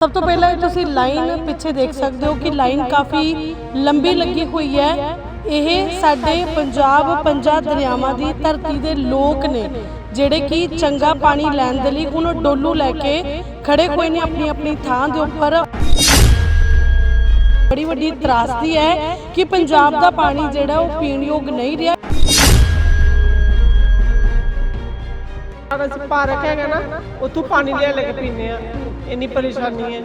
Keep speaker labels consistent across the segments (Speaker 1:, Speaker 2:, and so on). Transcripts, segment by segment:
Speaker 1: ਸਭ ਤੋਂ ਪਹਿਲਾਂ ਤੁਸੀਂ ਲਾਈਨ ਪਿੱਛੇ ਦੇਖ ਸਕਦੇ ਹੋ ਕਿ ਲਾਈਨ ਕਾਫੀ ਲੰਬੀ ਲੱਗੀ ਹੋਈ ਹੈ। ਇਹ ਸਾਡੇ ਪੰਜਾਬ ਪੰਜਾਂ ਦਰਿਆਵਾਂ ਦੀ ਧਰਤੀ ਦੇ ਲੋਕ ਨੇ, ਜਿਹੜੇ ਕਿ ਚੰਗਾ ਪਾਣੀ ਲੈਣ ਦੇ ਲਈ ਹੁਣ ਡੋਲੂ ਲੈ ਕੇ ਖੜੇ ਹੋਏ ਨੇ ਆਪਣੀ ਆਪਣੀ ਥਾਂ ਦੇ ਉੱਪਰ। ਬੜੀ ਵੱਡੀ ਤਰਾਸਦੀ ਹੈ ਕਿ ਪੰਜਾਬ ਦਾ ਪਾਣੀ ਜਿਹੜਾ ਉਹ ਪੀਣ ਯੋਗ ਨਹੀਂ ਰਿਹਾ।
Speaker 2: ਅਸੀਂ ਪਾਰਕ ਹੈਗਾ ਨਾ, ਉੱਥੋਂ ਪਾਣੀ ਲਿਆ ਲੈ ਕੇ ਪੀਂਦੇ ਆ। ਇੰਨੀ ਪਰੇਸ਼ਾਨੀ ਹੈ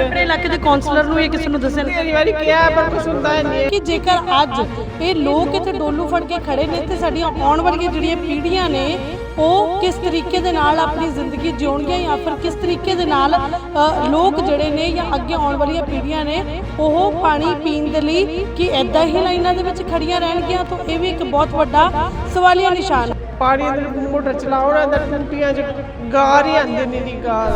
Speaker 1: ਆਪਣੇ ਇਲਾਕੇ ਦੇ ਕਾਉਂਸਲਰ ਨੂੰ ਇਹ ਕਿਸੇ ਨੂੰ ਦੱਸਿਆ ਨਹੀਂ?
Speaker 2: ਕਈ ਵਾਰੀ ਕਿਹਾ ਪਰ ਕੁਛ ਹੁੰਦਾ ਹੈ ਨਹੀਂ
Speaker 1: ਕਿ ਜੇਕਰ ਅੱਜ ਇਹ ਲੋਕ ਇੱਥੇ ਡੋਲੂ ਫੜ ਕੇ ਖੜੇ ਨੇ ਤੇ ਸਾਡੀਆਂ ਆਉਣ ਵਾਲੀਆਂ ਜਿਹੜੀਆਂ ਪੀੜ੍ਹੀਆਂ ਨੇ ਉਹ ਕਿਸ ਤਰੀਕੇ ਦੇ ਨਾਲ ਆਪਣੀ ਜ਼ਿੰਦਗੀ ਜਿਉਣਗੀਆਂ ਜਾਂ ਫਿਰ ਕਿਸ ਤਰੀਕੇ ਦੇ ਨਾਲ ਅ, ਲੋਕ ਜਿਹੜੇ ਨੇ ਜਾਂ ਅੱਗੇ ਆਉਣ ਵਾਲੀਆਂ ਪੀੜ੍ਹੀਆਂ ਨੇ ਉਹ ਪਾਣੀ ਪੀਣ ਦੇ ਲਈ ਕਿ ਐਦਾਂ ਹੀ ਲਾਈਨਾਂ ਦੇ ਵਿੱਚ ਖੜੀਆਂ ਰਹਿਣਗੀਆਂ? ਤਾਂ ਇਹ ਵੀ ਇੱਕ ਬਹੁਤ ਵੱਡਾ ਸਵਾਲੀਆ ਨਿਸ਼ਾਨ ਹੈ।
Speaker 2: ਪਾਣੀ ਦੇ ਮੋਟਰ ਚਲਾਉਣ ਅੰਦਰ ਟੂਟੀਆਂ 'ਚ ਗਾਰ ਹੀ ਆਂਦੇ ਨਹੀਂ ਦੀ ਗਾਰ।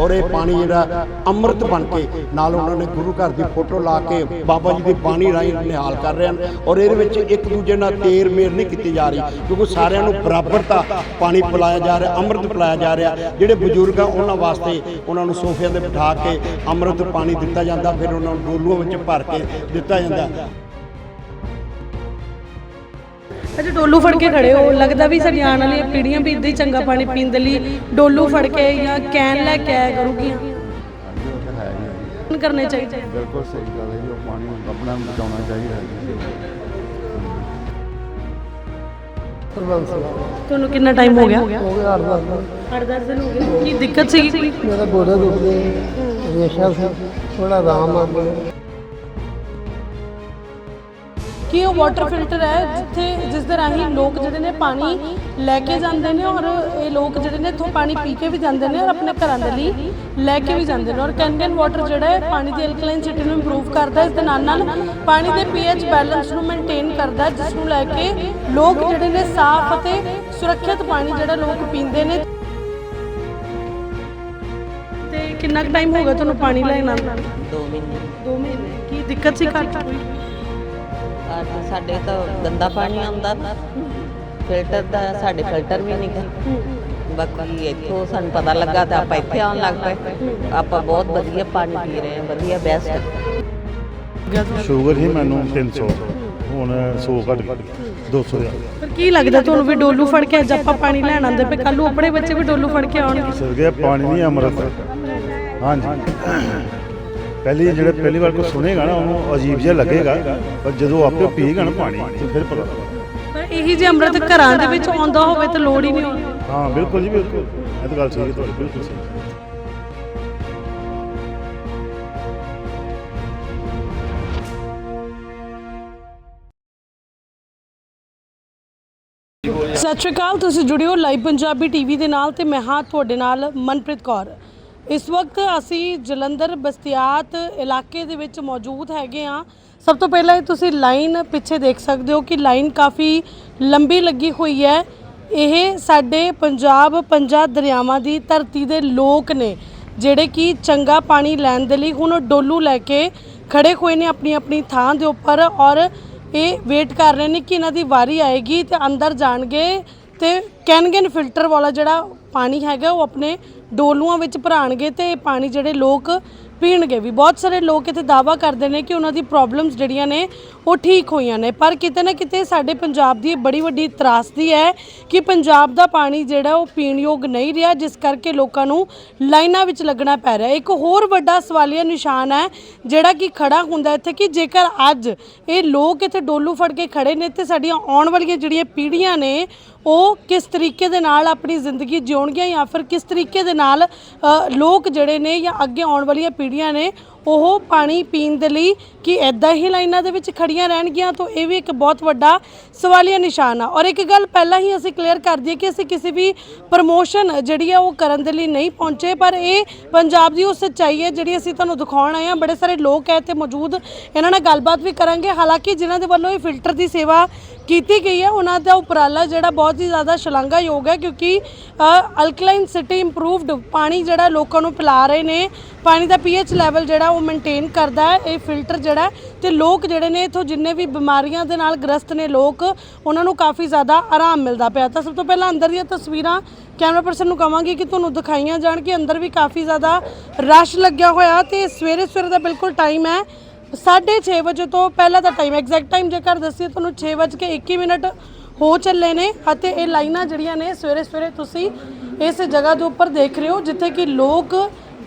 Speaker 3: ਔਰ ਇਹ ਪਾਣੀ ਜਿਹੜਾ ਅੰਮ੍ਰਿਤ ਬਣ ਕੇ ਨਾਲ ਉਹਨਾਂ ਨੇ ਗੁਰੂ ਘਰ ਦੀ ਫੋਟੋ ਲਾ ਕੇ ਬਾਬਾ ਜੀ ਦੇ ਪਾਣੀ ਰਾਹੀਂ ਨਿਹਾਲ ਕਰ ਰਹੇ ਹਨ ਔਰ ਇਹਦੇ ਵਿੱਚ ਇੱਕ ਦੂਜੇ ਨਾਲ ਤੇਰ ਮੇਰ ਨਹੀਂ ਕੀਤੀ ਜਾ ਰਹੀ ਕਿਉਂਕਿ ਸਾਰਿਆਂ ਨੂੰ ਬਰਾਬਰਤਾ ਪਾਣੀ ਪਿਲਾਇਆ ਜਾ ਰਿਹਾ, ਅੰਮ੍ਰਿਤ ਪਿਲਾਇਆ ਜਾ ਰਿਹਾ। ਜਿਹੜੇ ਬਜ਼ੁਰਗ ਆ, ਉਹਨਾਂ ਵਾਸਤੇ ਉਹਨਾਂ ਨੂੰ ਸੋਫਿਆਂ ਤੇ ਬਿਠਾ ਕੇ ਅੰਮ੍ਰਿਤ ਪਾਣੀ ਦਿੱਤਾ ਜਾਂਦਾ, ਫਿਰ ਉਹਨਾਂ ਨੂੰ ਡੋਲੂਆਂ ਵਿੱਚ ਭਰ ਕੇ ਦਿੱਤਾ ਜਾਂਦਾ।
Speaker 1: ਅੱਛਾ ਡੋਲੂ ਫੜ ਕੇ ਖੜੇ ਹੋ। ਲੱਗਦਾ ਵੀ ਸਾਡੀਆਂ ਆਉਣ ਵਾਲੀਆਂ ਪੀੜ੍ਹੀਆਂ ਵੀ ਇਦਾਂ ਹੀ ਚੰਗਾ ਪਾਣੀ ਪੀਣ ਦੇ ਲਈ ਡੋਲੂ ਫੜ ਕੇ ਜਾਂ ਕੈਨ ਲੈ ਕੇ ਆਇਆ ਕਰੂਗੀਆਂ।
Speaker 4: ਉਹ ਤਾਂ ਹੈ ਹੀ ਹੈ।
Speaker 1: ਕਰਨੇ ਚਾਹੀਦੇ ਆ।
Speaker 4: ਬਿਲਕੁਲ ਸਹੀ ਗੱਲ ਹੈ ਜੀ ਉਹ ਪਾਣੀ ਆਪਣਾ ਬਚਾਉਣਾ ਚਾਹੀਦਾ ਹੈ ਜੀ।
Speaker 1: ਤੁਹਾਨੂੰ ਕਿੰਨਾ ਟਾਈਮ ਹੋ ਗਿਆ?
Speaker 5: ਹੋ ਗਿਆ ਅੱਠ ਦਸ ਦਿਨ।
Speaker 1: 8-10 ਦਿਨ ਹੋ ਗਏ। ਕੀ ਦਿੱਕਤ ਸੀਗੀ ਕੋਈ?
Speaker 5: ਮੇਰਾ ਗੋਡੇ ਦੁਖਦੇ ਰੇਸ਼ਾ ਸੀ ਥੋੜਾ ਆਰਾਮ ਆ। ਗਿਆ
Speaker 1: ਕੀ ਉਹ ਵਾਟਰ ਫਿਲਟਰ ਹੈ ਜਿੱਥੇ ਜਿਸ ਦੇ ਰਾਹੀਂ ਲੋਕ ਜਿਹੜੇ ਨੇ ਪਾਣੀ ਲੈ ਕੇ ਜਾਂਦੇ ਨੇ ਔਰ ਇਹ ਲੋਕ ਜਿਹੜੇ ਨੇ ਇੱਥੋਂ ਪਾਣੀ ਪੀ ਕੇ ਵੀ ਜਾਂਦੇ ਨੇ ਔਰ ਆਪਣੇ ਘਰਾਂ ਦੇ ਲਈ ਲੈ ਕੇ ਵੀ ਜਾਂਦੇ ਨੇ ਔਰ ਕੈਨਗਨ ਵਾਟਰ ਜਿਹੜਾ ਹੈ ਪਾਣੀ ਦੀ ਐਲਕਲਾਈਨ ਸਿਟੀ ਨੂੰ ਇੰਪਰੂਵ ਕਰਦਾ ਇਸ ਦੇ ਨਾਲ ਨਾਲ ਪਾਣੀ ਦੇ ਪੀਐਚ ਬੈਲੈਂਸ ਨੂੰ ਮੇਨਟੇਨ ਕਰਦਾ ਜਿਸ ਨੂੰ ਲੈ ਕੇ ਲੋਕ ਜਿਹੜੇ ਨੇ ਸਾਫ਼ ਅਤੇ ਸੁਰੱਖਿਅਤ ਪਾਣੀ ਜਿਹੜਾ ਲੋਕ ਪੀਂਦੇ ਨੇ। ਤੇ ਕਿੰਨਾ ਟਾਈਮ ਹੋ ਗਿਆ ਤੁਹਾਨੂੰ ਪਾਣੀ ਲੈਣ ਆਉਂਦਾ
Speaker 6: 2 ਮਹੀਨੇ।
Speaker 1: 2 ਮਹੀਨੇ। ਕੀ ਦਿੱਕਤ ਸੀ ਘਰ ਕੋਈ?
Speaker 6: ਅੱਜ ਸਾਡੇ ਤਾਂ ਗੰਦਾ ਪਾਣੀ ਆਉਂਦਾ। ਫਿਲਟਰ ਦਾ ਸਾਡੇ ਫਿਲਟਰ ਵੀ ਨਹੀਂ ਗਾ ਬਾਕੀ ਇੱਥੋਂ ਸਾਨੂੰ ਪਤਾ ਲੱਗਾ ਤਾਂ ਆਪਾਂ ਇੱਥੇ ਆਉਣ ਲੱਗ ਪਏ। ਆਪਾਂ ਬਹੁਤ ਵਧੀਆ ਪਾਣੀ ਪੀ ਰਹੇ ਹਾਂ ਵਧੀਆ ਬੈਸਟ
Speaker 7: ਸ਼ੂਗਰ ਹੀ ਮੈਨੂੰ 300 ਹੁਣ 100 ਘਟ ਗਈ 200 ਦਾ
Speaker 1: ਪਰ ਕੀ ਲੱਗਦਾ ਤੁਹਾਨੂੰ ਵੀ ਡੋਲੂ ਫੜ ਕੇ ਅੱਜ ਆਪਾਂ ਪਾਣੀ ਲੈਣ ਆਉਂਦੇ ਪਏ? ਕੱਲ ਆਪਣੇ ਬੱਚੇ ਵੀ ਡੋਲੂ ਫੜ ਕੇ ਆਉਣਗੇ।
Speaker 7: ਸਰ ਗਿਆ ਪਾਣੀ ਨਹੀਂ ਅੰਮ੍ਰਿਤ। ਹਾਂਜੀ। ਪਹਿਲੀ ਜਿਹੜੇ ਪਹਿਲੀ ਵਾਰ ਕੋ ਸੁਣੇਗਾ ਨਾ ਉਹਨੂੰ ਅਜੀਬ ਜਿਹਾ ਲੱਗੇਗਾ ਪਰ ਜਦੋਂ ਆਪੇ ਪੀਏਗਾ ਨਾ ਪਾਣੀ ਤੇ ਫਿਰ ਪਤਾ।
Speaker 1: ਪਰ ਇਹੀ ਜੇ ਅੰਮ੍ਰਿਤ ਘਰਾਂ ਦੇ ਵਿੱਚ ਆਉਂਦਾ ਹੋਵੇ ਤਾਂ ਲੋੜ ਹੀ ਨਹੀਂ ਹੋਣੀ।
Speaker 7: ਹਾਂ ਬਿਲਕੁਲ ਜੀ ਬਿਲਕੁਲ। ਇਹ ਤਾਂ ਗੱਲ ਸਹੀ ਹੈ ਤੁਹਾਡੀ ਬਿਲਕੁਲ ਸਹੀ।
Speaker 1: ਸਤਿ ਸ਼੍ਰੀ ਅਕਾਲ ਤੁਸੀਂ ਜੁੜਿਓ ਲਾਈਵ ਪੰਜਾਬੀ ਟੀਵੀ ਦੇ ਨਾਲ ਤੇ ਮੈਂ ਹਾਂ ਤੁਹਾਡੇ ਨਾਲ ਮਨਪ੍ਰੀਤ ਕੌਰ। ਇਸ ਵਕਤ ਅਸੀਂ ਜਲੰਧਰ ਬਸਤਿਆਤ ਇਲਾਕੇ ਦੇ ਵਿੱਚ ਮੌਜੂਦ ਹੈਗੇ ਆ ਸਭ ਤੋਂ ਪਹਿਲਾਂ ਇਹ ਤੁਸੀਂ ਲਾਈਨ ਪਿੱਛੇ ਦੇਖ ਸਕਦੇ ਹੋ ਕਿ ਲਾਈਨ ਕਾਫੀ ਲੰਬੀ ਲੱਗੀ ਹੋਈ ਹੈ। ਇਹ ਸਾਡੇ ਪੰਜਾਬ ਪੰਜਾਂ ਦਰਿਆਵਾਂ ਦੀ ਧਰਤੀ ਦੇ ਲੋਕ ਨੇ, ਜਿਹੜੇ ਕਿ ਚੰਗਾ ਪਾਣੀ ਲੈਣ ਦੇ ਲਈ ਹੁਣ ਡੋਲੂ ਲੈ ਕੇ ਖੜੇ ਹੋਏ ਨੇ ਆਪਣੀ ਆਪਣੀ ਥਾਂ ਦੇ ਉੱਪਰ ਔਰ ਇਹ ਵੇਟ ਕਰ ਰਹੇ ਨੇ ਕਿ ਇਹਨਾਂ ਦੀ ਵਾਰੀ ਆਏਗੀ ਤੇ ਅੰਦਰ ਜਾਣਗੇ ਤੇ ਕੈਨਗਨ ਫਿਲਟਰ ਵਾਲਾ ਜਿਹੜਾ ਪਾਣੀ ਹੈਗਾ ਉਹ ਆਪਣੇ ਡੋਲੂਆਂ ਵਿੱਚ ਭਰਾਣਗੇ ਤੇ ਇਹ ਪਾਣੀ ਜਿਹੜੇ ਲੋਕ ਪੀਣਗੇ ਵੀ। ਬਹੁਤ ਸਾਰੇ ਲੋਕ ਇੱਥੇ ਦਾਵਾ ਕਰਦੇ ਨੇ ਕਿ ਉਹਨਾਂ ਦੀ ਪ੍ਰੋਬਲਮਸ ਜਿਹੜੀਆਂ ਨੇ ਉਹ ਠੀਕ ਹੋਈਆਂ ਨੇ। ਪਰ ਕਿਤੇ ਨਾ ਕਿਤੇ ਸਾਡੇ ਪੰਜਾਬ ਦੀ ਇਹ ਬੜੀ ਵੱਡੀ ਤਰਾਸਦੀ ਹੈ ਕਿ ਪੰਜਾਬ ਦਾ ਪਾਣੀ ਜਿਹੜਾ ਉਹ ਪੀਣ ਯੋਗ ਨਹੀਂ ਰਿਹਾ, ਜਿਸ ਕਰਕੇ ਲੋਕਾਂ ਨੂੰ ਲਾਈਨਾਂ ਵਿੱਚ ਲੱਗਣਾ ਪੈ ਰਿਹਾ। ਇੱਕ ਹੋਰ ਵੱਡਾ ਸਵਾਲੀਆ ਨਿਸ਼ਾਨ ਹੈ, ਜਿਹੜਾ ਕਿ ਖੜਾ ਹੁੰਦਾ ਇੱਥੇ ਕਿ ਜੇਕਰ ਅੱਜ ਇਹ ਲੋਕ ਇੱਥੇ ਡੋਲੂ ਫੜ ਕੇ ਖੜੇ ਨੇ ਤੇ ਸਾਡੀਆਂ ਆਉਣ ਵਾਲੀਆਂ ਜਿਹੜੀਆਂ ਪੀੜ੍ਹੀਆਂ ਨੇ ਉਹ ਕਿਸ ਤਰੀਕੇ ਦੇ ਨਾਲ ਆਪਣੀ ਜ਼ਿੰਦਗੀ ਜਿਉਣਗੀਆਂ ਜਾਂ ਫਿਰ ਕਿਸ ਤਰੀਕੇ ਦੇ ਨਾਲ ਲੋਕ ਜਿਹੜੇ ਨੇ ਜਾਂ ਅੱਗੇ ਆਉਣ ਵਾਲੀਆਂ ਪੀੜ੍ਹੀਆਂ ਨੇ ਉਹ ਪਾਣੀ ਪੀਣ ਦੇ ਲਈ ਕਿ ਐਦਾਂ ਹੀ ਲਾਈਨਾਂ ਦੇ ਵਿੱਚ ਖੜੀਆਂ ਰਹਿਣਗੀਆਂ ਤਾਂ ਇਹ ਵੀ ਇੱਕ ਬਹੁਤ ਵੱਡਾ ਸਵਾਲੀਆ ਨਿਸ਼ਾਨ ਆ। ਔਰ ਇੱਕ ਗੱਲ ਪਹਿਲਾਂ ਹੀ ਅਸੀਂ ਕਲੀਅਰ ਕਰ ਦਈਏ ਕਿ ਅਸੀਂ ਕਿਸੇ ਵੀ ਪ੍ਰਮੋਸ਼ਨ ਜਿਹੜੀ ਆ ਉਹ ਕਰਨ ਦੇ ਲਈ ਨਹੀਂ ਪਹੁੰਚੇ, ਪਰ ਇਹ ਪੰਜਾਬ ਦੀ ਉਹ ਸੱਚਾਈ ਹੈ ਜਿਹੜੀ ਅਸੀਂ ਤੁਹਾਨੂੰ ਦਿਖਾਉਣ ਆਏ ਹਾਂ। ਬੜੇ ਸਾਰੇ ਲੋਕ ਹੈ ਇੱਥੇ ਮੌਜੂਦ, ਇਹਨਾਂ ਨਾਲ ਗੱਲਬਾਤ ਵੀ ਕਰਾਂਗੇ। ਹਾਲਾਂਕਿ ਜਿਨ੍ਹਾਂ ਦੇ ਵੱਲੋਂ ਇਹ ਫਿਲਟਰ ਦੀ ਸੇਵਾ ਕੀਤੀ ਗਈ ਹੈ, ਉਹਨਾਂ ਦਾ ਉਪਰਾਲਾ ਜਿਹੜਾ ਬਹੁਤ ਹੀ ਜ਼ਿਆਦਾ ਸ਼ਲਾਘਾਯੋਗ ਹੈ, ਕਿਉਂਕਿ ਅਲਕਲਾਈਨ ਸਿਟੀ ਇੰਪਰੂਵਡ ਪਾਣੀ ਜਿਹੜਾ ਲੋਕਾਂ ਨੂੰ ਪਿਲਾ ਰਹੇ ਨੇ। ਪਾਣੀ ਦਾ ਪੀਐਚ ਲੈਵਲ ਜਿਹੜਾ ਉਹ ਮੇਨਟੇਨ ਕਰਦਾ ਹੈ, ਇਹ ਫਿਲਟਰ ਜਿਹੜਾ ਹੈ ਤੇ ਲੋਕ ਜਿਹੜੇ ਨੇ ਇਥੋਂ ਜਿੰਨੇ ਵੀ ਬਿਮਾਰੀਆਂ ਦੇ ਨਾਲ ਗ੍ਰਸਤ ਨੇ ਲੋਕ, ਉਹਨਾਂ ਨੂੰ ਕਾਫੀ ਜ਼ਿਆਦਾ ਆਰਾਮ ਮਿਲਦਾ ਪਿਆ। ਤਾਂ ਸਭ ਤੋਂ ਪਹਿਲਾਂ ਅੰਦਰ ਦੀਆਂ ਤਸਵੀਰਾਂ ਕੈਮਰਾ ਪਰਸਨ ਨੂੰ ਕਹਾਂਗੀ ਕਿ ਤੁਹਾਨੂੰ ਦਿਖਾਈਆਂ ਜਾਣ ਕਿ ਅੰਦਰ ਵੀ ਕਾਫੀ ਜ਼ਿਆਦਾ ਰਸ਼ ਲੱਗਿਆ ਹੋਇਆ ਤੇ ਸਵੇਰੇ ਸਵੇਰੇ ਦਾ ਬਿਲਕੁਲ ਟਾਈਮ ਹੈ। 6:30 ਵਜੇ ਤੋਂ ਪਹਿਲਾਂ ਦਾ ਟਾਈਮ ਐਗਜ਼ੈਕਟ ਟਾਈਮ ਜੇਕਰ ਦੱਸੀਏ ਤੁਹਾਨੂੰ 6:21 ਮਿੰਟ ਹੋ ਚੱਲੇ ਨੇ ਅਤੇ ਇਹ ਲਾਈਨਾਂ ਜਿਹੜੀਆਂ ਨੇ ਸਵੇਰੇ ਸਵੇਰੇ ਤੁਸੀਂ ਇਸ ਜਗ੍ਹਾ ਦੇ ਉੱਪਰ ਦੇਖ ਰਹੇ ਹੋ, ਜਿੱਥੇ ਕਿ ਲੋਕ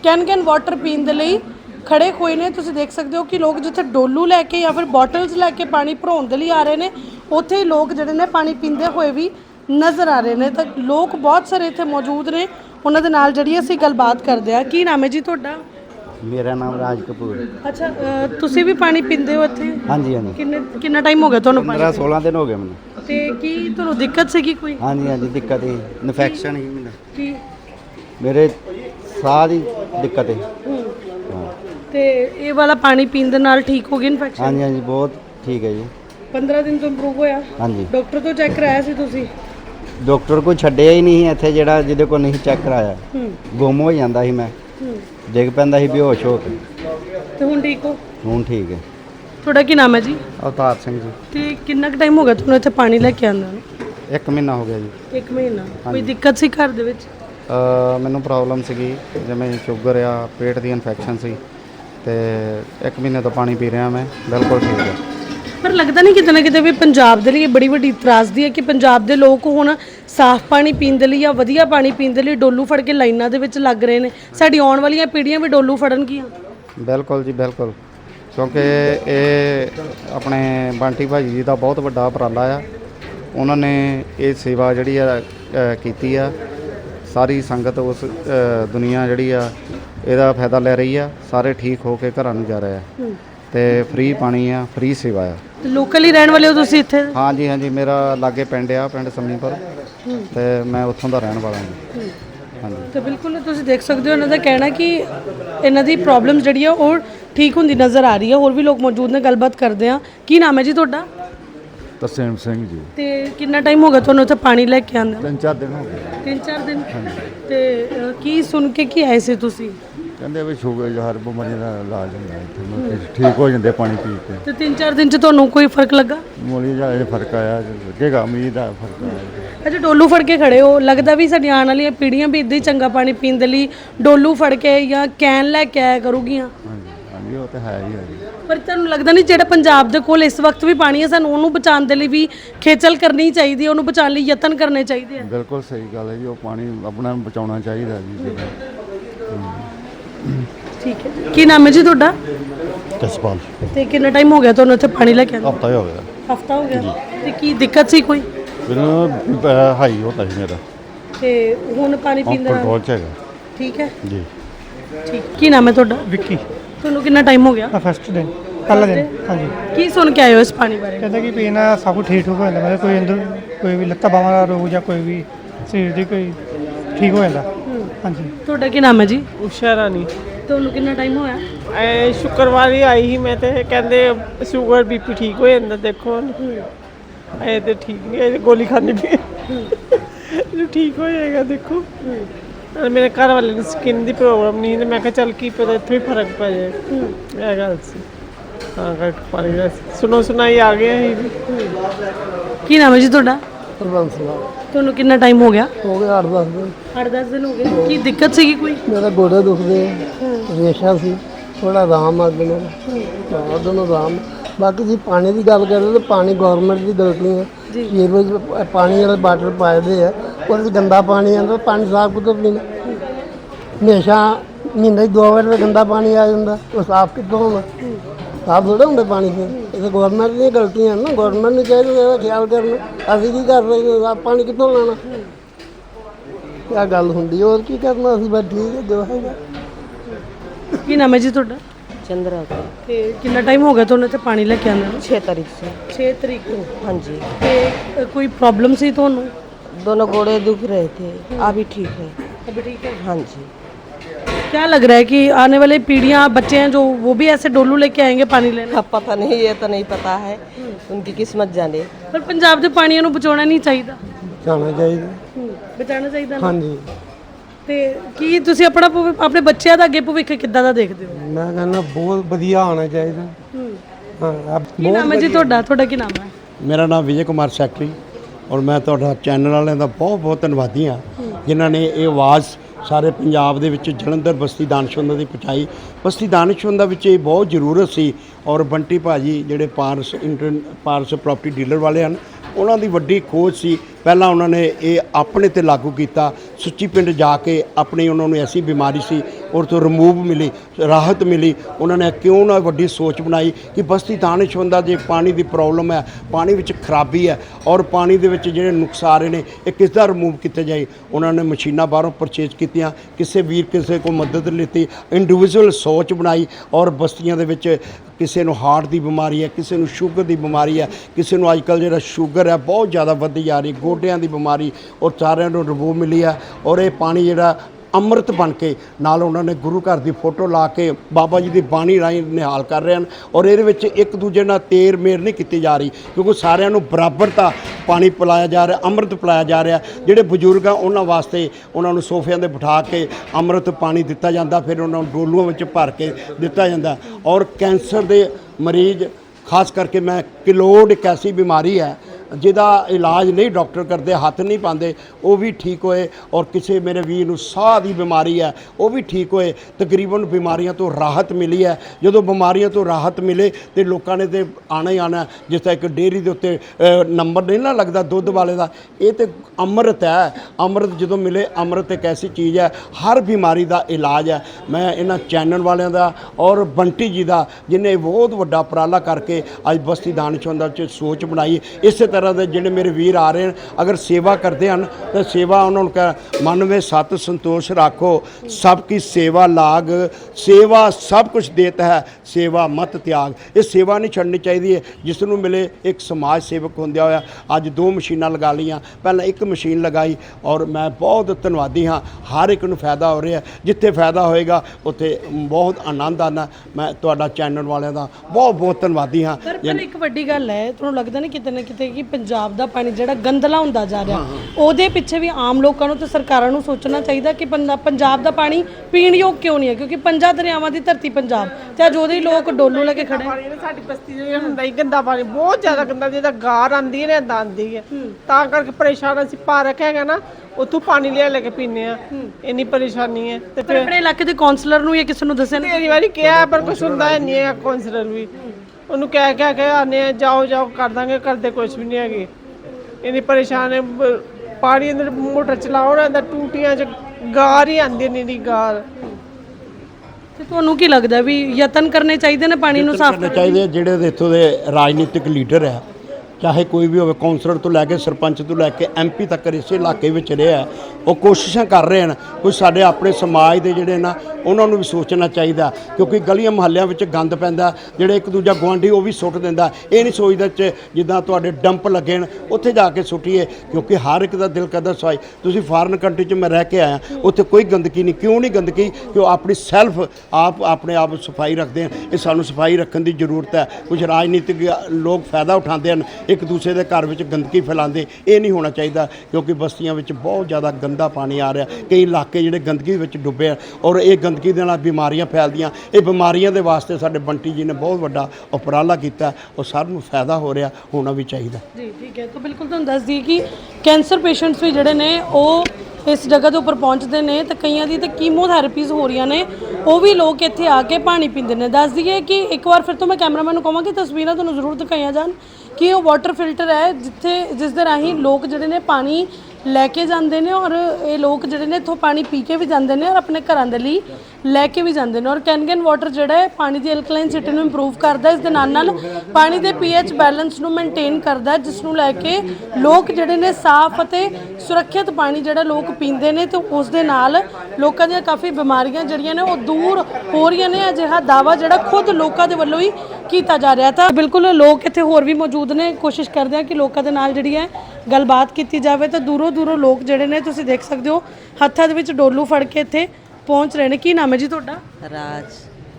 Speaker 1: ਕੈਨ ਕੈਨ ਵਾਟਰ ਪੀਣ ਦੇ ਲਈ ਖੜੇ ਹੋਏ ਨੇ। ਤੁਸੀਂ ਦੇਖ ਸਕਦੇ ਹੋ ਕਿ ਲੋਕ ਜਿੱਥੇ ਡੋਲੂ ਲੈ ਕੇ ਜਾਂ ਫਿਰ ਬੋਟਲਸ ਲੈ ਕੇ ਪਾਣੀ ਭਰਾਉਣ ਦੇ ਲਈ ਆ ਰਹੇ ਨੇ ਉੱਥੇ ਹੀ ਲੋਕ ਜਿਹੜੇ ਨੇ ਪਾਣੀ ਪੀਂਦੇ ਹੋਏ ਵੀ ਨਜ਼ਰ ਆ ਰਹੇ ਨੇ। ਤਾਂ ਲੋਕ ਬਹੁਤ ਸਾਰੇ ਇੱਥੇ ਮੌਜੂਦ ਨੇ। ਉਹਨਾਂ ਦੇ ਨਾਲ ਜਿਹੜੀ ਅਸੀਂ ਗੱਲਬਾਤ ਕਰਦੇ ਆ ਕੀ ਨਾਮ ਹੈ ਜੀ ਤੁਹਾਡਾ?
Speaker 5: ਮੇਰਾ ਨਾਮ ਰਾਜ ਕਪੂਰ।
Speaker 1: ਅੱਛਾ ਅ, ਤੁਸੀਂ ਵੀ ਪਾਣੀ ਪੀਂਦੇ ਹੋ ਇੱਥੇ?
Speaker 5: ਹਾਂਜੀ ਹਾਂਜੀ।
Speaker 1: ਕਿੰਨੇ ਕਿੰਨਾ ਟਾਈਮ ਹੋ ਗਿਆ ਤੁਹਾਨੂੰ ਪਾਣੀ?
Speaker 5: 15 16 ਦਿਨ ਹੋ ਗਏ ਮੈਨੂੰ।
Speaker 1: ਤੇ ਕੀ ਤੁਹਾਨੂੰ ਦਿੱਕਤ ਸੀਗੀ ਕੋਈ?
Speaker 5: ਹਾਂਜੀ ਹਾਂਜੀ ਦਿੱਕਤ ਹੈ। ਇਨਫੈਕਸ਼ਨ ਹੀ ਮੈਨੂੰ।
Speaker 1: ਕੀ?
Speaker 5: ਮੇਰੇ ਸਾਹ ਦੀ ਦਿੱਕਤ ਹੈ।
Speaker 1: ਤੇ ਇਹ ਵਾਲਾ ਪਾਣੀ ਪੀਣ ਦੇ ਨਾਲ ਠੀਕ ਹੋ ਗਈ ਇਨਫੈਕਸ਼ਨ
Speaker 5: ਹਾਂਜੀ ਹਾਂਜੀ ਬਹੁਤ ਠੀਕ ਹੈ ਜੀ।
Speaker 1: 15 ਦਿਨ ਤੋਂ ਇੰਪਰੂਵ ਹੋਇਆ?
Speaker 5: ਹਾਂਜੀ।
Speaker 1: ਡਾਕਟਰ ਤੋਂ ਚੈੱਕ ਕਰਾਇਆ ਸੀ ਤੁਸੀਂ?
Speaker 5: ਡਾਕਟਰ ਕੋਈ ਛੱਡਿਆ ਹੀ ਨਹੀਂ ਇੱਥੇ ਜਿਹੜਾ ਜਿਹਦੇ ਕੋਲ ਨਹੀਂ ਚੈੱਕ ਕਰਾਇਆ।
Speaker 1: ਹੂੰ।
Speaker 5: ਗੁੰਮ ਹੋ ਜਾਂਦਾ ਸੀ ਮੈਂ।
Speaker 1: ਹੂੰ।
Speaker 5: ਡਿੱਗ ਪੈਂਦਾ ਸੀ ਬੇਹੋਸ਼ ਹੋ ਕੇ।
Speaker 1: ਤੇ ਹੁਣ ਠੀਕ ਹੋ?
Speaker 5: ਹੁਣ ਠੀਕ ਹੈ।
Speaker 1: ਤੁਹਾਡਾ ਕੀ ਨਾਮ ਹੈ ਜੀ?
Speaker 7: ਅਵਤਾਰ ਸਿੰਘ ਜੀ।
Speaker 1: ਤੇ ਕਿੰਨਾ ਕੁ ਟਾਈਮ ਹੋ ਗਿਆ ਤੁਹਾਨੂੰ ਇੱਥੇ ਪਾਣੀ ਲੈ ਕੇ ਆਉਂਦਾ ਨੂੰ?
Speaker 7: ਇੱਕ ਮਹੀਨਾ ਹੋ ਗਿਆ ਜੀ।
Speaker 1: ਇੱਕ ਮਹੀਨਾ। ਕੋਈ ਦਿੱਕਤ ਸੀ ਘਰ ਦੇ ਵਿੱਚ?
Speaker 7: ਮੈਨੂੰ ਪ੍ਰੋਬਲਮ ਸੀਗੀ ਜਿਵੇਂ ਸ਼ੂਗਰ ਆ ਪੇਟ ਦੀ ਇਨਫੈਕਸ਼ਨ ਸੀ ਤੇ ਇੱਕ ਮਹੀਨੇ ਤੋਂ ਪਾਣੀ ਪੀ ਰਿਹਾ ਮੈਂ ਬਿਲਕੁਲ ਠੀਕ ਹੈ
Speaker 1: ਪਰ ਲੱਗਦਾ ਨਹੀਂ ਕਿਤੇ ਨਾ ਕਿਤੇ ਵੀ ਪੰਜਾਬ ਦੇ ਲਈ ਇਹ ਬੜੀ ਵੱਡੀ ਇਤਰਾਜ਼ਦੀ ਹੈ ਕਿ ਪੰਜਾਬ ਦੇ ਲੋਕ ਹੁਣ ਸਾਫ਼ ਪਾਣੀ ਪੀਣ ਦੇ ਲਈ ਜਾਂ ਵਧੀਆ ਪਾਣੀ ਪੀਣ ਦੇ ਲਈ ਡੋਲੂ ਫੜ ਕੇ ਲਾਈਨਾਂ ਦੇ ਵਿੱਚ ਲੱਗ ਰਹੇ ਨੇ। ਸਾਡੀ ਆਉਣ ਵਾਲੀਆਂ ਪੀੜ੍ਹੀਆਂ ਵੀ ਡੋਲੂ ਫੜਨਗੀਆਂ।
Speaker 7: ਬਿਲਕੁਲ ਜੀ ਬਿਲਕੁਲ। ਕਿਉਂਕਿ ਇਹ ਆਪਣੇ ਬੰਟੀ ਭਾਜੀ ਜੀ ਦਾ ਬਹੁਤ ਵੱਡਾ ਉਪਰਾਲਾ ਆ। ਉਹਨਾਂ ਨੇ ਇਹ ਸੇਵਾ ਜਿਹੜੀ ਆ ਅ, ਕੀਤੀ ਆ ਸਾਰੀ ਸੰਗਤ ਉਸ ਦੁਨੀਆ ਜਿਹੜੀ ਆ ਇਹਦਾ ਫਾਇਦਾ ਲੈ ਰਹੀ ਆ। ਸਾਰੇ ਠੀਕ ਹੋ ਕੇ ਘਰਾਂ ਨੂੰ ਜਾ ਰਹੇ ਆ। ਤੇ ਫ੍ਰੀ ਪਾਣੀ ਆ ਫ੍ਰੀ ਸੇਵਾ ਆ।
Speaker 1: ਲੋਕਲ ਹੀ ਰਹਿਣ ਵਾਲੇ ਹੋ ਤੁਸੀਂ ਇੱਥੇ?
Speaker 7: ਹਾਂਜੀ ਹਾਂਜੀ ਮੇਰਾ ਲਾਗੇ ਪਿੰਡ ਆ ਪਿੰਡ ਸੰਮੀਪੁਰ। ਤੇ ਮੈਂ ਉੱਥੋਂ ਦਾ ਰਹਿਣ ਵਾਲਾ ਹਾਂ। ਹਾਂਜੀ।
Speaker 1: ਤੇ ਬਿਲਕੁਲ ਤੁਸੀਂ ਦੇਖ ਸਕਦੇ ਹੋ ਇਹਨਾਂ ਦਾ ਕਹਿਣਾ ਕਿ ਇਹਨਾਂ ਦੀ ਪ੍ਰੋਬਲਮ ਜਿਹੜੀ ਆ ਉਹ ਠੀਕ ਹੁੰਦੀ ਨਜ਼ਰ ਆ ਰਹੀ ਹੈ ਹੋਰ ਵੀ ਲੋਕ ਮੌਜੂਦ ਨੇ ਗੱਲਬਾਤ ਕਰਦੇ ਆ। ਕੀ ਨਾਮ ਹੈ ਜੀ ਤੁਹਾਡਾ?
Speaker 4: ਤਰਸੇਮ ਸਿੰਘ ਜੀ।
Speaker 1: ਤੇ ਕਿੰਨਾ ਟਾਈਮ ਹੋ ਗਿਆ ਤੁਹਾਨੂੰ ਉੱਥੇ ਪਾਣੀ ਲੈ ਕੇ ਆਉਂਦੇ
Speaker 4: ਤਿੰਨ ਚਾਰ ਦਿਨ ਹੋ ਗਏ।
Speaker 1: ਤਿੰਨ ਚਾਰ ਦਿਨ? ਤੇ ਅ, ਕੀ ਸੁਣ ਕੇ ਕੀ ਆਏ ਸੀ ਤੁਸੀਂ?
Speaker 4: ਕਹਿੰਦੇ ਵੀ ਸ਼ੂਗਰ ਜਾਂ ਹਰ ਬਿਮਾਰੀ ਦਾ ਇਲਾਜ ਹੁੰਦਾ ਇੱਥੇ ਮਤਲਬ ਕਿ ਠੀਕ ਹੋ ਜਾਂਦੇ ਪਾਣੀ ਪੀ ਕੇ।
Speaker 1: ਤੇ ਤਿੰਨ ਚਾਰ ਦਿਨ ਚ ਤੁਹਾਨੂੰ ਕੋਈ ਫ਼ਰਕ ਲੱਗਾ?
Speaker 4: ਮੋਲੀ ਦਾ ਇਹ ਫ਼ਰਕ ਆਇਆ ਲੱਗੇਗਾ ਉਮੀਦ ਆ ਫ਼ਰਕ ਆਇਆ।
Speaker 1: ਅੱਛਾ ਡੋਲੂ ਫੜ ਕੇ ਖੜੇ ਹੋ। ਲੱਗਦਾ ਵੀ ਸਾਡੀਆਂ ਆਉਣ ਵਾਲੀਆਂ ਪੀੜ੍ਹੀਆਂ ਵੀ ਇਦਾਂ ਹੀ ਚੰਗਾ ਪਾਣੀ ਪੀਣ ਦੇ ਲਈ ਡੋਲੂ ਫੜ ਕੇ ਜਾਂ ਕੈਨ ਲੈ ਕੇ ਆਇਆ ਕਰੂਗੀਆਂ।
Speaker 4: ਹਾਂਜੀ। ਹਾਂਜੀ ਉਹ ਤਾਂ ਹੈ ਹੀ ਹੈ ਜੀ।
Speaker 1: ਪਰ ਤੁਹਾਨੂੰ ਲੱਗਦਾ ਨਹੀਂ ਜਿਹੜਾ ਪੰਜਾਬ ਦੇ ਕੋਲ ਇਸ ਵਕਤ ਵੀ ਪਾਣੀ ਹੈ ਸਾਨੂੰ ਉਹਨੂੰ ਬਚਾਉਣ ਦੇ ਲਈ ਵੀ ਖੇਚਲ ਕਰਨੀ ਚਾਹੀਦੀ ਹੈ ਉਹਨੂੰ ਬਚਾਉਣ ਲਈ ਯਤਨ ਕਰਨੇ ਚਾਹੀਦੇ ਆ?
Speaker 4: ਬਿਲਕੁਲ ਸਹੀ ਗੱਲ ਹੈ ਜੀ ਉਹ ਪਾਣੀ ਆਪਣਾ ਬਚਾਉਣਾ ਚਾਹੀਦਾ ਜੀ ਜਿਹੜਾ
Speaker 1: ਠੀਕ ਹੈ। ਜੀ। ਕੀ ਨਾਮ ਹੈ ਜੀ ਤੁਹਾਡਾ?
Speaker 5: ਜਸਪਾਲ।
Speaker 1: ਤੇ ਕਿੰਨਾ ਟਾਈਮ ਹੋ ਗਿਆ ਤੁਹਾਨੂੰ ਇੱਥੇ ਪਾਣੀ ਲੈ ਕੇ ਆਉਂਦੇ
Speaker 5: ਹਫਤਾ ਹੋ ਗਿਆ।
Speaker 1: ਹਫਤਾ ਹੋ ਗਿਆ। ਤੇ ਕੀ ਦਿੱਕਤ ਸੀ ਕੋਈ?
Speaker 5: ਮੈਨੂੰ ਹਾਈ ਹੁੰਦਾ ਸੀ ਮੇਰਾ।
Speaker 1: ਤੇ ਹੁਣ ਪਾਣੀ ਪੀਣ ਦਾ
Speaker 5: ਕੰਟਰੋਲ ਚ ਹੈਗਾ।
Speaker 1: ਠੀਕ ਹੈ।
Speaker 5: ਜੀ।
Speaker 1: ਠੀਕ। ਕੀ ਨਾਮ ਹੈ ਤੁਹਾਡਾ?
Speaker 8: ਵਿੱਕੀ।
Speaker 1: ਤੁਹਾਨੂੰ ਕਿੰਨਾ ਟਾਈਮ ਹੋ ਗਿਆ?
Speaker 8: ਫਸਟ ਦਿਨ ਪਹਿਲਾ ਦਿਨ ਹਾਂਜੀ।
Speaker 1: ਕੀ ਸੁਣ ਕੇ ਆਏ ਹੋ ਇਸ ਪਾਣੀ ਬਾਰੇ?
Speaker 8: ਕਹਿੰਦਾ ਕਿ ਪੀਣਾ ਸਭ ਕੁਝ ਠੀਕ ਠੁਕ ਹੋ ਜਾਂਦਾ ਮਤਲਬ ਕੋਈ ਅੰਦਰ ਕੋਈ ਵੀ ਲੱਤਾਂ ਬਾਹਾਂ ਦਾ ਰੋਗ ਜਾਂ ਕੋਈ ਵੀ ਸਰੀਰ ਦੀ ਕੋਈ ਠੀਕ ਹੋ ਜਾਂਦਾ। ਹਾਂਜੀ।
Speaker 1: ਤੁਹਾਡਾ ਕੀ ਨਾਮ ਹੈ ਜੀ?
Speaker 2: ਉਸ਼ਾ ਰਾਣੀ।
Speaker 1: ਤੁਹਾਨੂੰ ਕਿੰਨਾ ਟਾਈਮ ਹੋਇਆ?
Speaker 2: ਐ ਸ਼ੁੱਕਰਵਾਰ ਹੀ ਆਈ ਸੀ ਮੈਂ ਤੇ ਕਹਿੰਦੇ ਸ਼ੂਗਰ ਬੀਪੀ ਠੀਕ ਹੋ ਜਾਂਦਾ ਦੇਖੋ ਹੁਣ। ਐ ਤੇ ਠੀਕ ਨਹੀਂ ਇਹ ਗੋਲੀ ਖਾਣੀ ਪਈ। ਇਹ ਠੀਕ ਹੋ ਜਾਏਗਾ ਦੇਖੋ। ਨਾਲੇ ਮੇਰੇ ਘਰ ਵਾਲੇ ਨੂੰ ਸਕਿਨ ਦੀ ਪ੍ਰੋਬਲਮ ਨਹੀਂ ਤੇ ਮੈਂ ਕਿਹਾ ਚੱਲ ਕੀ ਪਤਾ ਇੱਥੇ ਵੀ ਫ਼ਰਕ ਪੈ ਜਾਏ। ਇਹ ਗੱਲ ਸੀ। ਹਾਂ ਕਰ ਪਾ ਰਿਹਾ ਸੀ। ਸੁਣੋ ਸੁਣਾਈ ਆ ਗਿਆ ਸੀ
Speaker 1: ਕੀ ਨਾਮ ਹੈ ਜੀ ਤੁਹਾਡਾ?
Speaker 5: ਪ੍ਰਬੰਧ ਸਲਾ
Speaker 1: ਤੁਹਾਨੂੰ ਕਿੰਨਾ ਟਾਈਮ ਹੋ ਗਿਆ?
Speaker 5: ਹੋ ਗਿਆ 8-10 ਦਿਨ।
Speaker 1: 8-10 ਦਿਨ ਹੋ ਗਏ। ਕੀ ਦਿੱਕਤ ਸੀਗੀ ਕੋਈ?
Speaker 5: ਮੇਰਾ ਗੋਡੇ ਦੁਖਦੇ ਆ ਰੇਸ਼ਾ ਸੀ। ਥੋੜਾ ਆਰਾਮ ਆ ਗਿਆ ਉਹਦੋਂ ਨੂੰ ਆਰਾਮ। ਬਾਕੀ ਜੀ ਪਾਣੀ ਦੀ ਗੱਲ ਕਰਦੇ ਤਾਂ ਪਾਣੀ ਗਵਰਨਮੈਂਟ ਦੀ ਗਲਤੀ ਹੈ। ਜੀ। ਰੋਜ਼ ਪਾਣੀ ਵਾਲੇ ਬਾਟਲ ਪਾਏਦੇ ਆ। ਉਹਦੇ 'ਚ ਗੰਦਾ ਪਾਣੀ ਆਉਂਦਾ ਪਾਣੀ ਸਾਫ਼ ਕਿੱਥੋਂ ਪੀਣਾ? ਹਮੇਸ਼ਾ ਮਹੀਨੇ ਦੋ ਵਾਰ ਤਾਂ ਗੰਦਾ ਪਾਣੀ ਆ ਜਾਂਦਾ। ਉਹ ਸਾਫ਼ ਕਿੱਥੋਂ ਹੋਣਾ ਸਾਫ਼ ਥੋੜਾ ਹੁੰਦਾ ਪਾਣੀ ਫਿਰ ਇਹ ਤਾਂ ਗਵਰਨਮੈਂਟ ਦੀਆਂ ਗਲਤੀਆਂ ਨੇ ਗਵਰਨਮੈਂਟ ਨੂੰ ਚਾਹੀਦਾ ਇਹਦਾ ਖਿਆਲ ਕਰਨਾ ਅਸੀਂ ਕੀ ਕਰ ਰਹੇ ਹਾਂ? ਪਾਣੀ ਕਿੱਥੋਂ ਲੈਣਾ ਇਹ ਗੱਲ ਹੁੰਦੀ ਹੋਰ ਕੀ ਕਰਨਾ? ਅਸੀਂ ਬਸ ਠੀਕ ਹੈ ਜੋ ਹੈਗਾ।
Speaker 1: ਕੀ ਨਾਮ ਹੈ ਜੀ ਤੁਹਾਡਾ?
Speaker 6: ਚੰਦਰਾ को
Speaker 1: ਤੇ ਕਿੰਨਾ ਟਾਈਮ ਹੋ ਗਿਆ ਤੁਹਾਨੂੰ ਇੱਥੇ ਪਾਣੀ ਲੈ ਕੇ ਆਉਂਦੇ ਨੂੰ
Speaker 6: छः तारीख से
Speaker 1: 6 ਤਰੀਕ ਤੋਂ
Speaker 6: हाँ जी
Speaker 1: ਤੇ ਅ, ਕੋਈ ਪ੍ਰੋਬਲਮ ਸੀ ਤੁਹਾਨੂੰ
Speaker 6: दोनों घोड़े दुख रहे थे अभी ठीक है
Speaker 1: अभी ठीक है
Speaker 6: हाँ जी
Speaker 1: क्या लग रहा है कि आने वाले पीढ़ियां बच्चे हैं जो वो भी ऐसे डोलू लेके आएंगे पानी लेने
Speaker 6: अब पता नहीं ये तो नहीं पता है उनकी किस्मत जाने
Speaker 1: ਪਰ ਪੰਜਾਬ ਦੇ ਪਾਣੀਆਂ ਨੂੰ ਬਚਾਉਣਾ ਨਹੀਂ ਚਾਹੀਦਾ
Speaker 5: ਜਾਣਾ ਚਾਹੀਦਾ
Speaker 1: ਬਚਾਉਣਾ ਚਾਹੀਦਾ ਨਾ
Speaker 5: ਹਾਂਜੀ
Speaker 1: ਤੇ ਕੀ ਤੁਸੀਂ ਆਪਣਾ ਭਵਿ- ਆਪਣੇ ਬੱਚਿਆਂ ਦਾ ਅੱਗੇ ਭਵਿੱਖ ਕਿੱਦਾਂ ਦਾ ਦੇਖਦੇ ਹੋ?
Speaker 5: ਮੈਂ ਕਹਿੰਦਾ ਬਹੁਤ ਵਧੀਆ ਹੋਣਾ ਚਾਹੀਦਾ। ਹਾਂ। ਆਪ-
Speaker 1: ਕੀ ਨਾਮ ਹੈ ਜੀ ਤੁਹਾਡਾ? ਤੁਹਾਡਾ ਕੀ ਨਾਮ ਹੈ?
Speaker 3: ਮੇਰਾ ਨਾਮ ਵਿਜੇ ਕੁਮਾਰ ਸੈਕਟਰੀ ਔਰ ਮੈਂ ਤੁਹਾਡਾ ਚੈਨਲ ਵਾਲਿਆਂ ਦਾ ਬਹੁਤ ਬਹੁਤ ਧੰਨਵਾਦੀ ਹਾਂ ਜਿਨ੍ਹਾਂ ਨੇ ਇਹ ਆਵਾਜ਼ ਸਾਰੇ ਪੰਜਾਬ ਦੇ ਵਿੱਚ ਜਲੰਧਰ ਬਸਤੀ ਦਾਨਸ਼ਵੰਦਾ ਦੀ ਪਹੁੰਚਾਈ। ਬਸਤੀ ਦਾਨਸ਼ਵੰਦਾ ਵਿੱਚ ਇਹ ਬਹੁਤ ਜ਼ਰੂਰਤ ਸੀ ਔਰ ਬੰਟੀ ਭਾਜੀ ਜਿਹੜੇ Paras inter Paras property dealer ਵਾਲੇ ਹਨ ਉਹਨਾਂ ਦੀ ਵੱਡੀ ਖੋਜ ਸੀ। ਪਹਿਲਾਂ ਉਹਨਾਂ ਨੇ ਇਹ ਆਪਣੇ ਤੇ ਲਾਗੂ ਕੀਤਾ। ਸੁੱਚੀ ਪਿੰਡ ਜਾ ਕੇ ਆਪਣੀ ਉਹਨਾਂ ਨੂੰ ਐਸੀ ਬਿਮਾਰੀ ਸੀ ਔਰ ਤੋਂ ਰਿਮੂਵ ਮਿਲੀ, ਰਾਹਤ ਮਿਲੀ। ਉਹਨਾਂ ਨੇ ਕਿਉਂ ਨਾ ਵੱਡੀ ਸੋਚ ਬਣਾਈ ਕਿ ਬਸਤੀ ਦਾਨਿਸ਼ਵੰਦਾ ਜੇ ਪਾਣੀ ਦੀ ਪ੍ਰੋਬਲਮ ਹੈ, ਪਾਣੀ ਵਿੱਚ ਖਰਾਬੀ ਹੈ ਔਰ ਪਾਣੀ ਦੇ ਵਿੱਚ ਜਿਹੜੇ ਨੁਕਸ ਨੇ, ਇਹ ਕਿਸ ਦਾ ਰਿਮੂਵ ਕੀਤੇ ਜਾਏ? ਉਹਨਾਂ ਨੇ ਮਸ਼ੀਨਾਂ ਬਾਹਰੋਂ ਪਰਚੇਜ ਕੀਤੀਆਂ, ਕਿਸੇ ਵੀਰ ਕਿਸੇ ਕੋਲ ਮਦਦ ਲਿੱਤੀ ਇੰਡੀਵਿਜੂਅਲ ਸੋਚ ਬਣਾਈ ਔਰ ਬਸਤੀਆਂ ਦੇ ਵਿੱਚ ਕਿਸੇ ਨੂੰ ਹਾਰਟ ਦੀ ਬਿਮਾਰੀ ਹੈ, ਕਿਸੇ ਨੂੰ ਸ਼ੂਗਰ ਦੀ ਬਿਮਾਰੀ ਹੈ, ਕਿਸੇ ਨੂੰ ਅੱਜਕੱਲ ਜਿਹੜਾ ਸ਼ੂਗਰ ਹੈ ਬਹੁਤ ਜ਼ਿਆਦਾ ਵੱਧਦੀ ਜਾ ਰਹੀ ਗੋਡਿਆਂ ਦੀ ਬਿਮਾਰੀ ਔਰ ਸਾਰਿਆਂ ਨੂੰ ਰਿਮੂਵ ਮਿਲੀ ਹੈ ਔਰ ਇਹ ਪਾਣੀ ਜਿਹੜਾ ਅੰਮ੍ਰਿਤ ਬਣ ਕੇ ਨਾਲ ਉਹਨਾਂ ਨੇ ਗੁਰੂ ਘਰ ਦੀ ਫੋਟੋ ਲਾ ਕੇ ਬਾਬਾ ਜੀ ਦੀ ਬਾਣੀ ਰਾਹੀਂ ਨਿਹਾਲ ਕਰ ਰਹੇ ਹਨ ਔਰ ਇਹਦੇ ਵਿੱਚ ਇੱਕ ਦੂਜੇ ਨਾਲ ਤੇਰ ਮੇਰ ਨਹੀਂ ਕੀਤੀ ਜਾ ਰਹੀ ਕਿਉਂਕਿ ਸਾਰਿਆਂ ਨੂੰ ਬਰਾਬਰਤਾ ਪਾਣੀ ਪਿਲਾਇਆ ਜਾ ਰਿਹਾ, ਅੰਮ੍ਰਿਤ ਪਿਲਾਇਆ ਜਾ ਰਿਹਾ। ਜਿਹੜੇ ਬਜ਼ੁਰਗ ਆ, ਉਹਨਾਂ ਵਾਸਤੇ ਉਹਨਾਂ ਨੂੰ ਸੋਫਿਆਂ ਤੇ ਬਿਠਾ ਕੇ ਅੰਮ੍ਰਿਤ ਪਾਣੀ ਦਿੱਤਾ ਜਾਂਦਾ, ਫਿਰ ਉਹਨਾਂ ਨੂੰ ਡੋਲੂਆਂ ਵਿੱਚ ਭਰ ਕੇ ਦਿੱਤਾ ਜਾਂਦਾ। ਔਰ ਕੈਂਸਰ ਦੇ ਮਰੀਜ਼, ਖਾਸ ਕਰਕੇ ਮੈਂ ਕਿਲੋਡ ਇੱਕ ਐਸੀ ਬਿਮਾਰੀ ਹੈ ਜਿਹਦਾ ਇਲਾਜ ਨਹੀਂ ਡਾਕਟਰ ਕਰਦੇ ਹੱਥ ਨਹੀਂ ਪਾਉਂਦੇ, ਉਹ ਵੀ ਠੀਕ ਹੋਏ ਔਰ ਕਿਸੇ ਮੇਰੇ ਵੀਰ ਨੂੰ ਸਾਹ ਦੀ ਬਿਮਾਰੀ ਹੈ, ਉਹ ਵੀ ਠੀਕ ਹੋਏ, ਤਕਰੀਬਨ ਬਿਮਾਰੀਆਂ ਤੋਂ ਰਾਹਤ ਮਿਲੀ ਹੈ। ਜਦੋਂ ਬਿਮਾਰੀਆਂ ਤੋਂ ਰਾਹਤ ਮਿਲੇ ਤੇ ਲੋਕਾਂ ਨੇ ਤੇ ਆਣਾ ਹੀ ਆਣਾ, ਜਿਸ ਤਰ੍ਹਾਂ ਇੱਕ ਡੇਅਰੀ ਦੇ ਉੱਤੇ ਨੰਬਰ ਨਹੀਂ ਨਾ ਲੱਗਦਾ ਦੁੱਧ ਵਾਲੇ ਦਾ, ਇਹ ਤੇ ਅੰਮ੍ਰਿਤ ਹੈ। ਅੰਮ੍ਰਿਤ ਜਦੋਂ ਮਿਲੇ, ਅੰਮ੍ਰਿਤ ਇੱਕ ਐਸੀ ਚੀਜ਼ ਹੈ, ਹਰ ਬਿਮਾਰੀ ਦਾ ਇਲਾਜ ਹੈ। ਮੈਂ ਇਹਨਾਂ ਚੈਨਲ ਵਾਲਿਆਂ ਦਾ ਔਰ ਬੰਟੀ ਜੀ ਦਾ, ਜਿਨੇ ਬਹੁਤ ਵੱਡਾ ਉਪਰਾਲਾ ਕਰਕੇ ਅੱਜ ਬਸਤੀ ਦਾਨਿਸ਼ਵੰਦਾ ਚ ਸੋਚ ਬਣਾਈ, ਇਸੇ ਤਰ੍ਹਾਂ ਤਰ੍ਹਾਂ ਦੇ ਜਿਹੜੇ ਮੇਰੇ ਵੀਰ ਆ ਰਹੇ ਹਨ, ਅਗਰ ਸੇਵਾ ਕਰਦੇ ਹਨ, ਤਾਂ ਸੇਵਾ ਉਹਨਾਂ ਨੂੰ ਕਹਿ, ਮਨ ਵਿੱਚ ਸਤ ਸੰਤੋਸ਼ ਰੱਖੋ, ਸਭ ਕੀ ਸੇਵਾ ਲਾਗ, ਸੇਵਾ ਸਭ ਕੁਝ ਦੇਤ ਹੈ, ਸੇਵਾ ਮਤ ਤਿਆਗ। ਇਹ ਸੇਵਾ ਨਹੀਂ ਛੱਡਣੀ ਚਾਹੀਦੀ ਹੈ ਜਿਸ ਨੂੰ ਮਿਲੇ ਇੱਕ ਸਮਾਜ ਸੇਵਕ ਹੁੰਦਿਆ ਹੋਇਆ। ਅੱਜ ਦੋ ਮਸ਼ੀਨਾਂ ਲਗਾ ਲਈਆਂ, ਪਹਿਲਾਂ ਇੱਕ ਮਸ਼ੀਨ ਲਗਾਈ, ਔਰ ਮੈਂ ਬਹੁਤ ਧੰਨਵਾਦੀ ਹਾਂ, ਹਰ ਇੱਕ ਨੂੰ ਫਾਇਦਾ ਹੋ ਰਿਹਾ, ਜਿੱਥੇ ਫਾਇਦਾ ਹੋਏਗਾ, ਉੱਥੇ ਬਹੁਤ ਆਨੰਦ ਆਣਾ ਮੈਂ ਤੁਹਾਡਾ ਚੈਨਲ ਵਾਲਿਆਂ ਦਾ ਬਹੁਤ ਬਹੁਤ ਧੰਨਵਾਦੀ ਹਾਂ।
Speaker 1: ਪਰ ਇੱਕ ਵੱਡੀ ਗੱਲ ਹੈ, ਤੁਹਾਨੂੰ ਲੱਗਦਾ ਨਹੀਂ ਕਿਤੇ ਨਾ ਕਿਤੇ ਕਿ ਪੰਜਾਬ ਦਾ ਪਾਣੀ ਜਿਹੜਾ ਗੰਦਲਾ ਹੁੰਦਾ ਜਾ ਰਿਹਾ। ਉਹਦੇ ਪਿੱਛੇ ਵੀ ਆਮ ਲੋਕਾਂ ਨੂੰ ਤੇ ਸਰਕਾਰਾਂ ਨੂੰ ਸੋਚਣਾ ਚਾਹੀਦਾ ਕਿ ਪੰਜਾ- ਪੰਜਾਬ ਦਾ ਪਾਣੀ ਪੀਣ ਯੋਗ ਕਿਉਂ ਨਹੀਂ ਹੈ? ਕਿਉਂਕਿ ਪੰਜਾਂ ਦਰਿਆਵਾਂ ਦੀ ਧਰਤੀ ਪੰਜਾਬ ਤੇ ਅੱਜ ਉਹਦੇ ਹੀ ਲੋਕ ਡੋਲੂ ਲੈ ਕੇ ਖੜੇ
Speaker 2: ਪਾਣੀ ਨਾ ਸਾਡੀ ਬਸਤੀ ਦੇ ਹੁੰਦਾ ਹੀ ਗੰਦਾ ਪਾਣੀ ਬਹੁਤ ਜ਼ਿਆਦਾ ਗੰਦਾ ਜਿਹਦਾ ਗਾਰ ਆਂਦੀ ਹੈ ਨਾ ਆਂਦੀ ਹੈ। ਤਾਂ ਕਰਕੇ ਪਰੇਸ਼ਾਨ ਅਸੀਂ ਪਾਰਕ ਹੈਗਾ ਨਾ ਉੱਥੋਂ ਪਾਣੀ ਲਿਆ ਲੈ ਕੇ ਪੀਂਦੇ ਆ ਇੰਨੀ ਪਰੇਸ਼ਾਨੀ ਹੈ ਤੇ
Speaker 1: ਪਰ
Speaker 2: ਫਿਰ
Speaker 1: ਆਪਣੇ ਇਲਾਕੇ ਦੇ ਕਾਉਂਸਲਰ ਨੂੰ ਜਾਂ ਕਿਸੇ ਨੂੰ ਦੱਸਿਆ ਨਹੀਂ
Speaker 2: ਤੇਰੀ ਵਾਰੀ ਕਿਹਾ ਪਰ ਕੁਛ ਹੁੰਦਾ ਹੈ ਨਹੀਂ ਹੈ ਕਾਉਂਸਲਰ ਵੀ। ਉਹਨੂੰ ਕਹਿ ਕਹਿ ਕੇ ਆਨੇ ਆ ਜਾਓ ਜਾਓ ਕਰ ਦਾਂਗੇ ਕਰਦੇ ਕੁਛ ਵੀ ਨਹੀਂ ਹੈਗੇ। ਇੰਨੀ ਪਰੇਸ਼ਾਨ ਹੈ ਬ- ਪਾਣੀ ਅੰਦਰ ਮੋਟਰ ਚਲਾਉਣ ਆਂਦਾ ਟੂਟੀਆਂ 'ਚ ਗਾਰ ਹੀ ਆਂਦੀ ਨਹੀਂ ਦੀ ਗਾਰ।
Speaker 1: ਤੇ ਤੁਹਾਨੂੰ ਕੀ ਲੱਗਦਾ ਵੀ ਯਤਨ ਕਰਨੇ ਚਾਹੀਦੇ ਨੇ ਪਾਣੀ ਨੂੰ ਸਾਫ਼
Speaker 3: ਕਰਨੇ ਚਾਹੀਦੇ ਆ ਜਿਹੜੇ ਦੇ ਇੱਥੋਂ ਦੇ ਰਾਜਨੀਤਿਕ ਲੀਡਰ ਆ ਚਾਹੇ ਕੋਈ ਵੀ ਹੋਵੇ, ਕੌਂਸਲਰ ਤੋਂ ਲੈ ਕੇ ਸਰਪੰਚ ਤੋਂ ਲੈ ਕੇ ਐਮਪੀ ਤੱਕ ਇਸੇ ਇਲਾਕੇ ਵਿੱਚ ਰਿਹਾ ਉਹ ਕੋਸ਼ਿਸ਼ਾਂ ਕਰ ਰਹੇ ਹਨ ਕੁਝ ਸਾਡੇ ਆਪਣੇ ਸਮਾਜ ਦੇ ਜਿਹੜੇ ਨਾ, ਉਹਨਾਂ ਨੂੰ ਵੀ ਸੋਚਣਾ ਚਾਹੀਦਾ, ਕਿਉਂਕਿ ਗਲੀਆਂ ਮੁਹੱਲਿਆਂ ਵਿੱਚ ਗੰਦ ਪੈਂਦਾ, ਜਿਹੜੇ ਇੱਕ ਦੂਜਾ ਗੁਆਂਢੀ ਉਹ ਵੀ ਸੁੱਟ ਦਿੰਦਾ। ਇਹ ਨਹੀਂ ਸੋਚਦਾ ਚ ਜਿੱਦਾਂ ਤੁਹਾਡੇ ਡੰਪ ਲੱਗੇ ਨੇ ਉੱਥੇ ਜਾ ਕੇ ਸੁੱਟੀਏ, ਕਿਉਂਕਿ ਹਰ ਇੱਕ ਦਾ ਦਿਲ ਕਰਦਾ ਸਵਾਈ। ਤੁਸੀਂ ਫਾਰਨ ਕੰਟਰੀ 'ਚ ਮੈਂ ਰਹਿ ਕੇ ਆਇਆ, ਉੱਥੇ ਕੋਈ ਗੰਦਗੀ ਨਹੀਂ, ਕਿਉਂ ਨਹੀਂ ਗੰਦਗੀ? ਕਿ ਉਹ ਆਪਣੀ ਸੈਲਫ ਆਪ, ਆਪਣੇ ਆਪ ਸਫ਼ਾਈ ਰੱਖਦੇ ਹਨ। ਇਹ ਸਾਨੂੰ ਸਫ਼ਾਈ ਰੱਖਣ ਦੀ ਜ਼ਰੂਰਤ ਹੈ। ਕੁਝ ਰਾਜਨੀਤਿਕ ਲੋਕ ਫਾਇਦਾ ਉਠਾਉਂਦੇ ਹਨ। ਇੱਕ ਦੂਸਰੇ ਦੇ ਘਰ ਵਿੱਚ ਗੰਦਗੀ ਫੈਲਾਉਂਦੇ, ਇਹ ਨਹੀਂ ਹੋਣਾ ਚਾਹੀਦਾ, ਕਿਉਂਕਿ ਬਸਤੀਆਂ ਵਿੱਚ ਬਹੁਤ ਜ਼ਿਆਦਾ ਗੰਦਾ ਪਾਣੀ ਆ ਰਿਹਾ। ਕਈ ਇਲਾਕੇ ਜਿਹੜੇ ਗੰਦਗੀ ਵਿੱਚ ਡੁੱਬੇ ਆ ਔਰ ਇਹ ਗੰਦਗੀ ਦੇ ਨਾਲ ਬਿਮਾਰੀਆਂ ਫੈਲਦੀਆਂ। ਇਹ ਬਿਮਾਰੀਆਂ ਦੇ ਵਾਸਤੇ ਸਾਡੇ ਬੰਟੀ ਜੀ ਨੇ ਬਹੁਤ ਵੱਡਾ ਉਪਰਾਲਾ ਕੀਤਾ ਔਰ ਸਭ ਨੂੰ ਫਾਇਦਾ ਹੋ ਰਿਹਾ, ਹੋਣਾ ਵੀ ਚਾਹੀਦਾ।
Speaker 1: ਜੀ, ਠੀਕ ਹੈ। ਤਾਂ ਬਿਲਕੁਲ ਤੁਹਾਨੂੰ ਦੱਸ ਦਈਏ ਕਿ ਕੈਂਸਰ ਪੇਸ਼ੈਂਟਸ ਵੀ ਜਿਹੜੇ ਨੇ, ਉਹ ਇਸ ਜਗ੍ਹਾ ਦੇ ਉੱਪਰ ਪਹੁੰਚਦੇ ਨੇ ਤੇ ਕਈਆਂ ਦੀ ਤੇ ਕੀਮੋਥੈਰੇਪੀਜ਼ ਹੋ ਰਹੀਆਂ ਨੇ, ਉਹ ਵੀ ਲੋਕ ਇੱਥੇ ਆ ਕੇ ਪਾਣੀ ਪੀਂਦੇ ਨੇ। ਦੱਸ ਦਈਏ ਕਿ ਇੱਕ ਵਾਰ ਫਿਰ ਤੋਂ ਮੈਂ ਕੈਮਰਾਮੈਨ ਨੂੰ ਕਹਾਂਗੀ, ਤਸਵੀਰਾਂ ਤੁਹਾਨੂੰ ਜ਼ਰੂਰ ਦਿਖਾਈਆਂ ਜਾਣ। ਕਿ ਉਹ ਵਾਟਰ ਫਿਲਟਰ ਹੈ ਜਿੱਥੇ ਜਿਸ ਦੇ ਰਾਹੀਂ ਲੋਕ ਜਿਹੜੇ ਨੇ ਪਾਣੀ ਲੈ ਕੇ ਜਾਂਦੇ ਨੇ ਔਰ ਇਹ ਲੋਕ ਜਿਹੜੇ ਨੇ ਇੱਥੋਂ ਪਾਣੀ ਪੀ ਕੇ ਵੀ ਜਾਂਦੇ ਨੇ ਔਰ ਆਪਣੇ ਘਰਾਂ ਦੇ ਲਈ ਲੈ ਕੇ ਵੀ ਜਾਂਦੇ ਨੇ। ਔਰ ਕੈਨਗਨ ਵਾਟਰ ਜਿਹੜਾ ਹੈ, ਪਾਣੀ ਦੀ ਐਲਕਲਾਈਨਸਿਟੀ ਨੂੰ ਇੰਪਰੂਵ ਕਰਦਾ ਇਸ ਦੇ ਨਾਲ ਨਾਲ ਪਾਣੀ ਦੇ ਪੀਐਚ ਬੈਲੈਂਸ ਨੂੰ ਮੇਨਟੇਨ ਕਰਦਾ ਜਿਸ ਨੂੰ ਲੈ ਕੇ ਲੋਕ ਜਿਹੜੇ ਨੇ ਸਾਫ਼ ਅਤੇ ਸੁਰੱਖਿਅਤ ਪਾਣੀ ਜਿਹੜਾ ਲੋਕ ਪੀਂਦੇ ਨੇ ਤੇ ਉਸ ਦੇ ਨਾਲ ਲੋਕਾਂ ਦੀਆਂ ਕਾਫੀ ਬਿਮਾਰੀਆਂ ਜਿਹੜੀਆਂ ਨੇ ਉਹ ਦੂਰ ਹੋ ਰਹੀਆਂ ਨੇ। ਅਜਿਹਾ ਦਾਵਾ ਜਿਹੜਾ ਖੁਦ ਲੋਕਾਂ ਦੇ ਵੱਲੋਂ ਹੀ ਕੀਤਾ ਜਾ ਰਿਹਾ ਤਾਂ ਬਿਲਕੁਲ ਲੋਕ ਇੱਥੇ ਹੋਰ ਵੀ ਮੌਜੂਦ ਨੇ। ਕੋਸ਼ਿਸ਼ ਕਰਦੇ ਆ ਕਿ ਲੋਕਾਂ ਦੇ ਨਾਲ ਜਿਹੜੀ ਹੈ ਗੱਲਬਾਤ ਕੀਤੀ ਜਾਵੇ ਤਾਂ ਦੂਰੋਂ ਦੂਰੋਂ ਲੋਕ ਜਿਹੜੇ ਨੇ ਤੁਸੀਂ ਦੇਖ ਸਕਦੇ ਹੋ ਹੱਥਾਂ ਦੇ ਵਿੱਚ ਡੋਲੂ ਫੜ ਕੇ ਇੱਥੇ ਪਹੁੰਚ ਰਹੇ ਨੇ। ਕੀ ਨਾਮ ਹੈ ਜੀ ਤੁਹਾਡਾ?
Speaker 6: ਰਾਜ।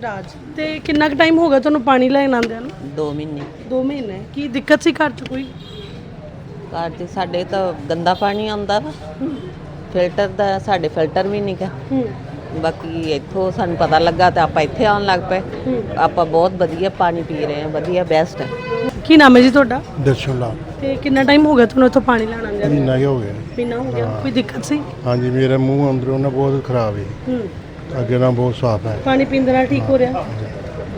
Speaker 1: ਰਾਜ। ਤੇ ਕਿੰਨਾ ਕੁ ਟਾਈਮ ਹੋ ਗਿਆ ਤੁਹਾਨੂੰ ਪਾਣੀ ਲੈਣ ਆਉਂਦਿਆਂ ਨੂੰ?
Speaker 6: 2 ਮਹੀਨੇ।
Speaker 1: 2 ਮਹੀਨੇ। ਕੀ ਦਿੱਕਤ ਸੀ ਘਰ 'ਚ ਕੋਈ?
Speaker 6: ਘਰ 'ਚ ਸਾਡੇ ਤਾਂ ਗੰਦਾ ਪਾਣੀ ਆਉਂਦਾ ਵਾ। ਫਿਲਟਰ ਦਾ ਸਾਡੇ ਫਿਲਟਰ ਵੀ ਨਹੀਂ ਗਾ। ਬਾਕੀ ਇੱਥੋਂ ਸਾਨੂੰ ਪਤਾ ਲੱਗਾ ਤਾਂ ਆਪਾਂ ਇੱਥੇ ਆਉਣ ਲੱਗ ਪਏ। ਆਪਾਂ ਬਹੁਤ ਵਧੀਆ ਪਾਣੀ ਪੀ ਰਹੇ ਹਾਂ ਵਧੀਆ ਬੈਸਟ ਹੈ।
Speaker 1: ਕੀ ਨਾਮ ਹੈ ਜੀ ਤੁਹਾਡਾ?
Speaker 9: ਦਰਸ਼ਨ ਲਾਲ।
Speaker 1: ਤੇ ਕਿੰਨਾ ਟਾਈਮ ਹੋ ਗਿਆ ਤੁਹਾਨੂੰ ਇੱਥੋਂ ਪਾਣੀ ਲੈਣ ਆਉਂਦੇ
Speaker 9: ਮਹੀਨਾ ਹੀ ਹੋ ਗਿਆ।
Speaker 1: ਮਹੀਨਾ ਹੋ ਗਿਆ। ਕੋਈ ਦਿੱਕਤ ਸੀ?
Speaker 9: ਹਾਂਜੀ ਮੇਰਾ ਮੂੰਹ ਅੰਦਰੋਂ ਨਾ ਬਹੁਤ ਖਰਾਬ ਹੈ
Speaker 1: ਹੂੰ।
Speaker 9: ਅੱਗੇ ਨਾਲ ਬਹੁਤ ਸਾਫ਼ ਹੈ।
Speaker 1: ਪਾਣੀ ਪੀਣ ਦੇ ਨਾਲ ਠੀਕ ਹੋ ਰਿਹਾ?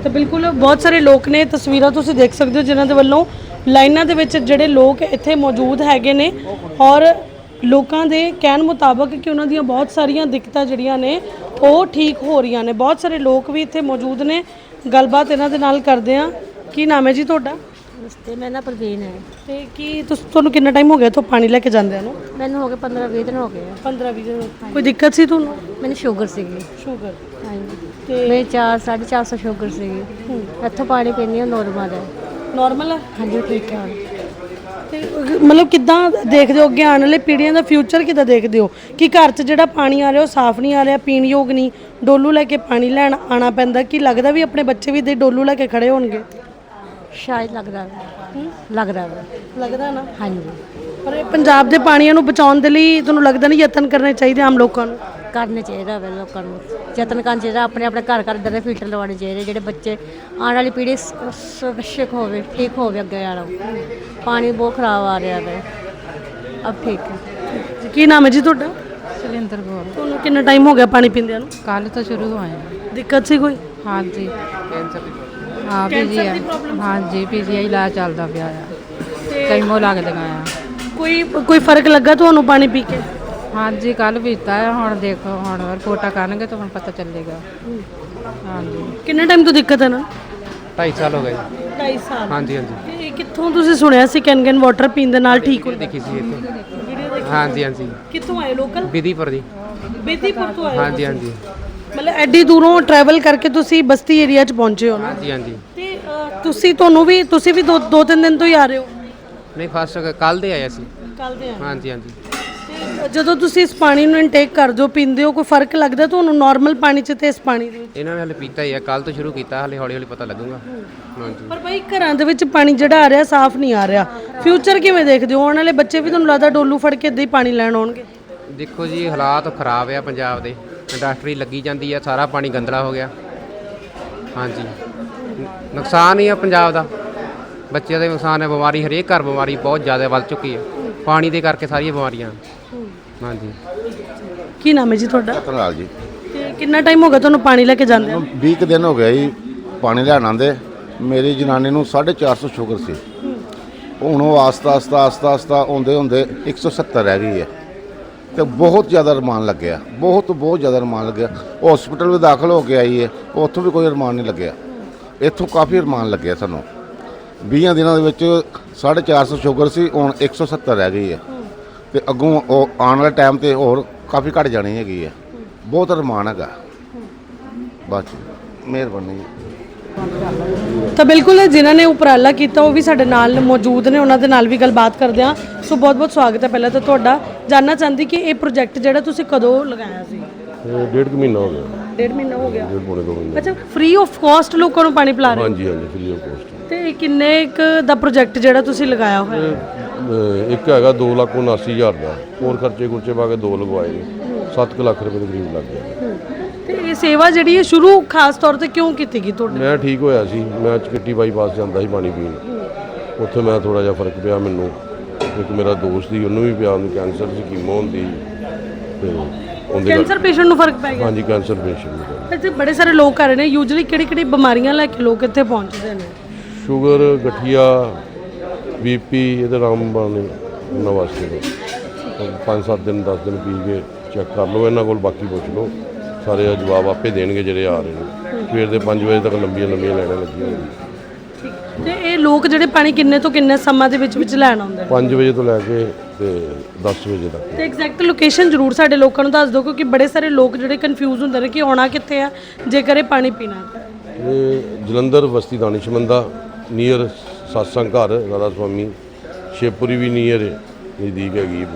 Speaker 1: ਤਾਂ ਬਿਲਕੁਲ ਬਹੁਤ ਸਾਰੇ ਲੋਕ ਨੇ ਤਸਵੀਰਾਂ ਤੁਸੀਂ ਦੇਖ ਸਕਦੇ ਹੋ ਜਿਨ੍ਹਾਂ ਦੇ ਵੱਲੋਂ ਲਾਈਨਾਂ ਦੇ ਵਿੱਚ ਜਿਹੜੇ ਲੋਕ ਇੱਥੇ ਮੌਜੂਦ ਹੈਗੇ ਨੇ ਔਰ ਲੋਕਾਂ ਦੇ ਕਹਿਣ ਮੁਤਾਬਕ ਕਿ ਉਹਨਾਂ ਦੀਆਂ ਬਹੁਤ ਸਾਰੀਆਂ ਦਿੱਕਤਾਂ ਜਿਹੜੀਆਂ ਨੇ ਉਹ ਠੀਕ ਹੋ ਰਹੀਆਂ ਨੇ। ਬਹੁਤ ਸਾਰੇ ਲੋਕ ਵੀ ਇੱਥੇ ਮੌਜੂਦ ਨੇ। ਗੱਲਬਾਤ ਇਹਨਾਂ ਦੇ ਨਾਲ ਕਰਦੇ ਆ ਕੀ ਨਾਮ ਹੈ ਜੀ ਤੁਹਾਡਾ?
Speaker 10: ਨਮਸਤੇ ਮੈਂ ਨਾ ਪ੍ਰਵੀਨ ਹੈ।
Speaker 1: ਤੇ ਕੀ ਤੁਸੀਂ ਤੁਹਾਨੂੰ ਕਿੰਨਾ ਟਾਈਮ ਹੋ ਗਿਆ ਇੱਥੋਂ ਪਾਣੀ ਲੈ ਕੇ ਜਾਂਦਿਆਂ ਨੂੰ?
Speaker 10: ਮੈਨੂੰ ਹੋ ਗਏ 15 20 ਦਿਨ ਹੋ ਗਏ ਆ।
Speaker 1: 15 20 ਦਿਨ ਕੋਈ ਦਿੱਕਤ ਸੀ ਤੁਹਾਨੂੰ?
Speaker 10: ਮੈਨੂੰ ਸ਼ੂਗਰ ਸੀਗੀ।
Speaker 1: ਸ਼ੂਗਰ।
Speaker 10: ਹਾਂਜੀ।
Speaker 1: ਤੇ
Speaker 10: ਮੇਰੀ 4 450 ਸ਼ੂਗਰ ਸੀਗੀ। ਇੱਥੋਂ ਪਾਣੀ ਪੀਣੀ ਉਹ ਨੋਰਮਲ ਹੈ।
Speaker 1: ਨਾਰਮਲ ਹੈ
Speaker 10: ਹਾਂਜੀ ਠੀਕ ਹੈ
Speaker 1: ਤੇ ਮਤਲਬ ਕਿੱਦਾਂ ਦੇਖਦੇ ਹੋ ਅੱਗੇ ਆਉਣ ਵਾਲੇ ਪੀੜ੍ਹੀਆਂ ਦਾ ਫਿਊਚਰ ਕਿੱਦਾਂ ਦੇਖਦੇ ਹੋ? ਕਿ ਘਰ 'ਚ ਜਿਹੜਾ ਪਾਣੀ ਆ ਰਿਹਾ ਉਹ ਸਾਫ਼ ਨਹੀਂ ਆ ਰਿਹਾ ਪੀਣ ਯੋਗ ਨਹੀਂ ਡੋਲੂ ਲੈ ਕੇ ਪਾਣੀ ਲੈਣ ਆਣਾ ਪੈਂਦਾ ਕੀ ਲੱਗਦਾ ਵੀ ਆਪਣੇ ਬੱਚੇ ਵੀ ਦੇ ਡੋਲੂ ਲੈ ਕੇ ਖੜੇ ਹੋਣਗੇ?
Speaker 10: ਸ਼ਾਇਦ ਲੱਗਦਾ ਹੈ? ਲੱਗਦਾ ਹੈ
Speaker 1: ਲੱਗਦਾ ਨਾ?
Speaker 10: ਹਾਂਜੀ।
Speaker 1: ਪਰ ਇਹ ਪੰਜਾਬ ਦੇ ਪਾਣੀਆਂ ਨੂੰ ਬਚਾਉਣ ਦੇ ਲਈ ਤੁਹਾਨੂੰ ਲੱਗਦਾ ਨਹੀਂ ਯਤਨ ਕਰਨੇ ਚਾਹੀਦੇ ਆਮ ਲੋਕਾਂ ਨੂੰ?
Speaker 10: ਕਰਨੇ ਚਾਹੀਦਾ ਵੇ ਲੋਕਾਂ ਨੂੰ। ਯਤਨ ਕਰਨਾ ਚਾਹੀਦਾ ਆਪਣੇ ਆਪਣੇ ਘਰ ਘਰ ਦੇ ਫਿਲਟਰ ਲਵਾਉਣੇ ਚਾਹੀਦੇ ਜਿਹੜੇ ਬੱਚੇ ਆਉਣ ਵਾਲੀ ਪੀੜ੍ਹੀ ਸ- ਸੁਰੱਖਿਅਤ ਹੋਵੇ ਠੀਕ ਹੋਵੇ ਅੱਗੇ ਵਾਲਾ। ਪਾਣੀ ਬਹੁਤ ਖਰਾਬ ਆ ਰਿਹਾ ਹੈ ਅਬ ਠੀਕ ਹੈ।
Speaker 1: ਕੀ ਨਾਮ ਹੈ ਜੀ ਤੁਹਾਡਾ?
Speaker 11: ਸੁਰਿੰਦਰ ਕੌਰ।
Speaker 1: ਤੁਹਾਨੂੰ ਕਿੰਨਾ ਟਾਈਮ ਹੋ ਗਿਆ ਪਾਣੀ ਪੀਂਦਿਆਂ ਨੂੰ?
Speaker 11: ਕੱਲ ਤੋਂ ਸ਼ੁਰੂ ਹੋਏ ਹਾਂ।
Speaker 1: ਦਿੱਕਤ ਸੀ ਕੋਈ?
Speaker 11: ਹਾਂਜੀ। ਹਾਂ ਪੀਜੀਆਈ ਹਾਂਜੀ ਪੀਜੀਆਈ ਇਲਾਜ ਚੱਲਦਾ ਪਿਆ ਆ। ਕੈਮੋ ਲੱਗਦੀਆਂ ਆ।
Speaker 1: ਕੋਈ ਕੋਈ ਫ਼ਰਕ ਲੱਗਾ ਤੁਹਾਨੂੰ ਪਾਣੀ ਪੀ ਕੇ?
Speaker 11: ਹਾਂਜੀ ਕੱਲ ਪੀਤਾ ਆ ਹੁਣ ਦੇਖੋ ਹੁਣ ਰਿਪੋਰਟਾਂ ਕਰਨਗੇ ਤਾਂ ਹੁਣ ਪਤਾ ਚੱਲੇਗਾ। ਹਾਂਜੀ।
Speaker 1: ਕਿੰਨੇ ਟਾਈਮ ਤੋਂ ਦਿੱਕਤ ਹੈ ਨਾ?
Speaker 12: 2.5 ਸਾਲ ਹੋ ਗਏ।
Speaker 1: 2.5 ਸਾਲ।
Speaker 12: ਹਾਂਜੀ ਹਾਂਜੀ।
Speaker 1: ਤੇ ਕਿੱਥੋਂ ਤੁਸੀਂ ਸੁਣਿਆ ਸੀ ਕੈਨ ਕੈਨ ਵਾਟਰ ਪੀਣ ਦੇ ਨਾਲ ਠੀਕ ਹੋ
Speaker 12: ਦੇਖੀ ਸੀ ਇੱਥੇ। ਹਾਂਜੀ ਹਾਂਜੀ।
Speaker 1: ਕਿੱਥੋਂ ਆਏ ਲੋਕਲ?
Speaker 12: ਵਿਧੀਪੁਰ ਦੀ।
Speaker 1: ਬੇਦੀਪੁਰ ਤੋਂ ਆਏ
Speaker 12: ਹਾਂਜੀ ਹਾਂਜੀ।
Speaker 1: ਮਤਲਬ ਐਡੀ ਦੂਰੋਂ ਟਰੈਵਲ ਕਰਕੇ ਤੁਸੀਂ ਬਸਤੀ ਏਰੀਆ 'ਚ ਪਹੁੰਚੇ ਹੋ ਨਾ?
Speaker 12: ਹਾਂਜੀ ਹਾਂਜੀ।
Speaker 1: ਤੇ ਅ, ਤੁਸੀਂ ਤੁਹਾਨੂੰ ਵੀ ਤੁਸੀਂ ਵੀ ਦੋ ਦੋ ਤਿੰਨ ਦਿਨ ਤੋਂ ਹੀ ਆ ਰਹੇ ਹੋ?
Speaker 12: ਨਹੀਂ ਫਸਟ ਕੱਲ ਦੇ ਆਇਆ ਸੀ
Speaker 1: ਕੱਲ ਦੇ ਆਏ।
Speaker 12: ਹਾਂਜੀ ਹਾਂਜੀ।
Speaker 1: ਤੇ ਜਦੋਂ ਤੁਸੀਂ ਇਸ ਪਾਣੀ ਨੂੰ ਇਨਟੇਕ ਕਰਦੇ ਹੋ ਪੀਂਦੇ ਹੋ ਕੋਈ ਫ਼ਰਕ ਲੱਗਦਾ ਤੁਹਾਨੂੰ ਨਾਰਮਲ ਪਾਣੀ 'ਚ ਤੇ ਇਸ ਪਾਣੀ ਦੇ ਵਿੱਚ?
Speaker 12: ਇਹਨਾਂ ਨੇ ਹਲੇ ਪੀਤਾ ਹੀ ਆ ਕੱਲ ਤੋਂ ਸ਼ੁਰੂ ਕੀਤਾ ਹਲੇ ਹੌਲੀ ਹੌਲੀ ਪਤਾ ਲੱਗੂਗਾ। ਹਾਂਜੀ।
Speaker 1: ਪਰ ਭਾਈ ਘਰਾਂ ਦੇ ਵਿੱਚ ਪਾਣੀ ਜਿਹੜਾ ਆ ਰਿਹਾ ਸਾਫ਼ ਨਹੀਂ ਆ ਰਿਹਾ। ਫਿਊਚਰ ਕਿਵੇਂ ਦੇਖਦੇ ਹੋ? ਆਉਣ ਵਾਲੇ ਬੱਚੇ ਵੀ ਤੁਹਾਨੂੰ ਲੱਗਦਾ ਡੋਲੂ ਫੜ ਕੇ ਇੱਦਾਂ ਹੀ ਪਾਣੀ ਲੈਣ ਆਉਣਗੇ?
Speaker 12: ਦੇਖੋ ਜੀ ਹਾਲਾਤ ਖਰਾਬ ਆ ਪੰਜਾਬ ਦੇ। ਇੰਡਸਟਰੀ ਲੱਗੀ ਜਾਂਦੀ ਆ ਸਾਰਾ ਪਾਣੀ ਗੰਦਲਾ ਹੋ ਗਿਆ। ਹਾਂਜੀ। ਨੁਕਸਾਨ ਹੀ ਆ ਪੰਜਾਬ ਦਾ। ਬੱਚਿਆਂ ਦਾ ਨੁਕਸਾਨ ਹੈ ਬਿਮਾਰੀ ਹਰੇਕ ਘਰ ਬਿਮਾਰੀ ਬਹੁਤ ਜ਼ਿਆਦਾ ਵੱਧ ਚੁੱਕੀ ਹੈ ਪਾਣੀ ਦੇ ਕਰਕੇ ਸਾਰੀਆਂ ਬਿਮਾਰੀਆਂ। ਹਾਂਜੀ।
Speaker 1: ਕੀ ਨਾਮ ਹੈ ਜੀ ਤੁਹਾਡਾ?
Speaker 3: ਧੰਨਵਾਦ ਜੀ।
Speaker 1: ਤੇ ਕਿੰਨਾ ਟਾਈਮ ਹੋ ਗਿਆ ਤੁਹਾਨੂੰ ਪਾਣੀ ਲੈ ਕੇ ਜਾਂਦੇ
Speaker 3: 20 ਕੁ ਦਿਨ ਹੋ ਗਏ ਜੀ ਪਾਣੀ ਲੈਣ ਆਂਦੇ ਮੇਰੀ ਜਨਾਨੀ ਨੂੰ 450 ਸ਼ੂਗਰ ਸੀ। ਹੁਣ ਉਹ ਆਸਤਾ ਆਸਤਾ ਆਸਤਾ ਆਸਤਾ ਹੁੰਦੇ ਹੁੰਦੇ 170 ਰਹਿ ਗਈ ਹੈ। ਤੇ ਬਹੁਤ ਜ਼ਿਆਦਾ ਰਮਾਨ ਲੱਗਿਆ। ਬਹੁਤ ਬਹੁਤ ਜ਼ਿਆਦਾ ਰਮਾਨ ਲੱਗਿਆ। ਹਸਪੀਟਲ ਵੀ ਦਾਖਲ ਹੋ ਕੇ ਆਈ ਹੈ ਉੱਥੋਂ ਵੀ ਕੋਈ ਰਮਾਨ ਨਹੀਂ ਲੱਗਿਆ। ਇੱਥੋਂ ਕਾਫੀ ਰਮਾਨ ਲੱਗਿਆ ਸਾਨੂੰ। 20 ਦਿਨਾਂ ਦੇ ਵਿੱਚ 450 ਸ਼ੂਗਰ ਸੀ ਹੁਣ 170 ਰਹਿ ਗਈ ਹੈ ਤੇ ਅੱਗੋਂ ਉਹ ਆਉਣ ਵਾਲੇ ਟਾਈਮ ਤੇ ਹੋਰ ਕਾਫੀ ਘਟ ਜਾਣੀ ਹੈਗੀ ਹੈ ਬਹੁਤ ਰਮਾਨ ਹੈਗਾ। ਬਸ, ਮਿਹਰਬਾਨੀ।
Speaker 1: ਤਾਂ ਬਿਲਕੁਲ ਜਿਨ੍ਹਾਂ ਨੇ ਉਪਰਾਲਾ ਕੀਤਾ ਉਹ ਵੀ ਸਾਡੇ ਨਾਲ ਮੌਜੂਦ ਨੇ ਉਹਨਾਂ ਦੇ ਨਾਲ ਵੀ ਗੱਲਬਾਤ ਕਰਦੇ ਹਾਂ। ਸੋ ਬਹੁਤ ਬਹੁਤ ਸਵਾਗਤ ਹੈ ਪਹਿਲਾਂ ਤਾਂ ਤੁਹਾਡਾ। ਜਾਨਣਾ ਚਾਹੁੰਦੀ ਕਿ ਇਹ ਪ੍ਰੋਜੈਕਟ ਜਿਹੜਾ ਤੁਸੀਂ ਕਦੋਂ ਲਗਾਇਆ ਸੀ?
Speaker 9: ਡੇਢ ਕੁ ਮਹੀਨਾ ਹੋ ਗਿਆ।
Speaker 1: ਡੇਢ ਮਹੀਨਾ ਹੋ ਗਿਆ।
Speaker 9: ਡੇਢ ਪੌਣੇ ਦੋ ਮਹੀਨੇ।
Speaker 1: ਅੱਛਾ ਫ੍ਰੀ ਆਫ ਕਾਸਟ ਲੋਕਾਂ ਨੂੰ ਪਾਣੀ ਪਿਲਾ ਰਹੇ ਹੋ?
Speaker 9: ਹਾਂਜੀ ਹਾਂਜੀ ਫ੍ਰੀ ਆਫ ਕੋਸਟ
Speaker 1: ਤੇ ਇਹ ਕਿੰਨੇ ਕੁ ਦਾ ਪ੍ਰੋਜੈਕਟ ਜਿਹੜਾ ਤੁਸੀਂ ਲਗਾਇਆ ਹੋਇਆ ਹੈ?
Speaker 9: ਇੱਕ ਹੈਗਾ 2 ਲੱਖ 79 ਹਜ਼ਾਰ ਦਾ। ਹੋਰ ਖਰਚੇ ਖੁਰਚੇ ਪਾ ਕੇ ਦੋ ਲਗਵਾਏ ਨੇ। 7 ਲੱਖ ਰੁਪਏ ਦੇ ਕਰੀਬ ਲੱਗ ਗਿਆ।
Speaker 1: ਇਹ ਸੇਵਾ ਜਿਹੜੀ ਹੈ ਸ਼ੁਰੂ ਖਾਸ ਤੌਰ ਤੇ ਕਿਉਂ ਕੀਤੀ ਗਈ ਤੁਹਾਡੇ?
Speaker 9: ਮੈਂ ਠੀਕ ਹੋਇਆ ਸੀ। ਮੈਂ ਚਕਿੱਟੀ ਬਾਈਪਾਸ ਜਾਂਦਾ ਸੀ ਪਾਣੀ ਪੀਣ। ਉੱਥੇ ਮੈਂ ਥੋੜਾ ਜਿਹਾ ਫ਼ਰਕ ਪਿਆ ਮੈਨੂੰ। ਇੱਕ ਮੇਰਾ ਦੋਸਤ ਸੀ ਉਹਨੂੰ ਵੀ ਪਿਆ ਉਹਨੂੰ ਕੈਂਸਰ ਸੀ ਕੀਮੋ ਹੁੰਦੀ ਤੇ ਉਹਦੇ
Speaker 1: ਕੈਂਸਰ ਪੇਸ਼ੈਂਟ ਨੂੰ ਫ਼ਰਕ ਪੈ ਗਿਆ?
Speaker 9: ਹਾਂਜੀ ਕੈਂਸਰ ਪੇਸ਼ੈਂਟ
Speaker 1: ਇੱਥੇ ਬੜੇ ਸਾਰੇ ਲੋਕ ਆ ਰਹੇ ਨੇ। ਯੂਜੂਅਲੀ ਕਿਹੜੀ ਕਿਹੜੀ ਬਿਮਾਰੀਆਂ ਲੈ ਕੇ ਲੋਕ ਇੱਥੇ ਪਹੁੰਚਦੇ ਨੇ?
Speaker 9: ਸ਼ੂਗਰ ਗਠੀਆ ਬੀਪੀ ਇਹਦੇ ਆਰਾਮ ਬਾਣੇ ਉਹਨਾਂ ਵਾਸਤੇ ਪੰਜ ਸੱਤ ਦਿਨ 10 ਦਿਨ ਪੀ ਕੇ ਚੈੱਕ ਕਰ ਲਓ ਇਹਨਾਂ ਕੋਲ ਬਾਕੀ ਪੁੱਛ ਲਓ। ਸਾਰੇ ਜਵਾਬ ਆਪੇ ਦੇਣਗੇ ਜਿਹੜੇ ਆ ਰਹੇ ਨੇ। ਸਵੇਰ ਦੇ 5 ਵਜੇ ਤੱਕ ਲੰਬੀਆਂ ਲੰਬੀਆਂ ਲਾਈਨਾਂ ਲੱਗੀਆਂ ਹੋਈਆਂ।
Speaker 1: ਤੇ ਇਹ ਲੋਕ ਜਿਹੜੇ ਪਾਣੀ ਕਿੰਨੇ ਤੋਂ ਕਿੰਨੇ ਸਮਾਂ ਦੇ ਵਿੱਚ ਵਿੱਚ ਲੈਣ ਆਉਂਦੇ ਨੇ?
Speaker 9: 5 ਵਜੇ ਤੋਂ ਲੈ ਕੇ ਤੇ 10 ਵਜੇ ਤੱਕ।
Speaker 1: ਤੇ ਐਗਜ਼ੈਕਟ ਲੋਕੇਸ਼ਨ ਜ਼ਰੂਰ ਸਾਡੇ ਲੋਕਾਂ ਨੂੰ ਦੱਸ ਦਿਓ ਕਿਉਂਕਿ ਬੜੇ ਸਾਰੇ ਲੋਕ ਜਿਹੜੇ ਕਨਫਿਊਜ਼ ਹੁੰਦੇ ਨੇ ਕਿ ਆਉਣਾ ਕਿੱਥੇ ਆ ਜੇਕਰ ਇਹ ਪਾਣੀ ਪੀਣਾ ਹੈ।
Speaker 9: ਇਹ ਜਲੰਧਰ ਬਸਤੀ ਦਾਨਿਸ਼ਮੰਦਾ ਨੀਅਰ satsang ਘਰ ਰਾਧਾ ਸੁਆਮੀ ਸ਼ੇਪੁਰੀ ਵੀ ਨੀਅਰ ਨਜ਼ਦੀਕ ਹੈਗੀ ਹੈ।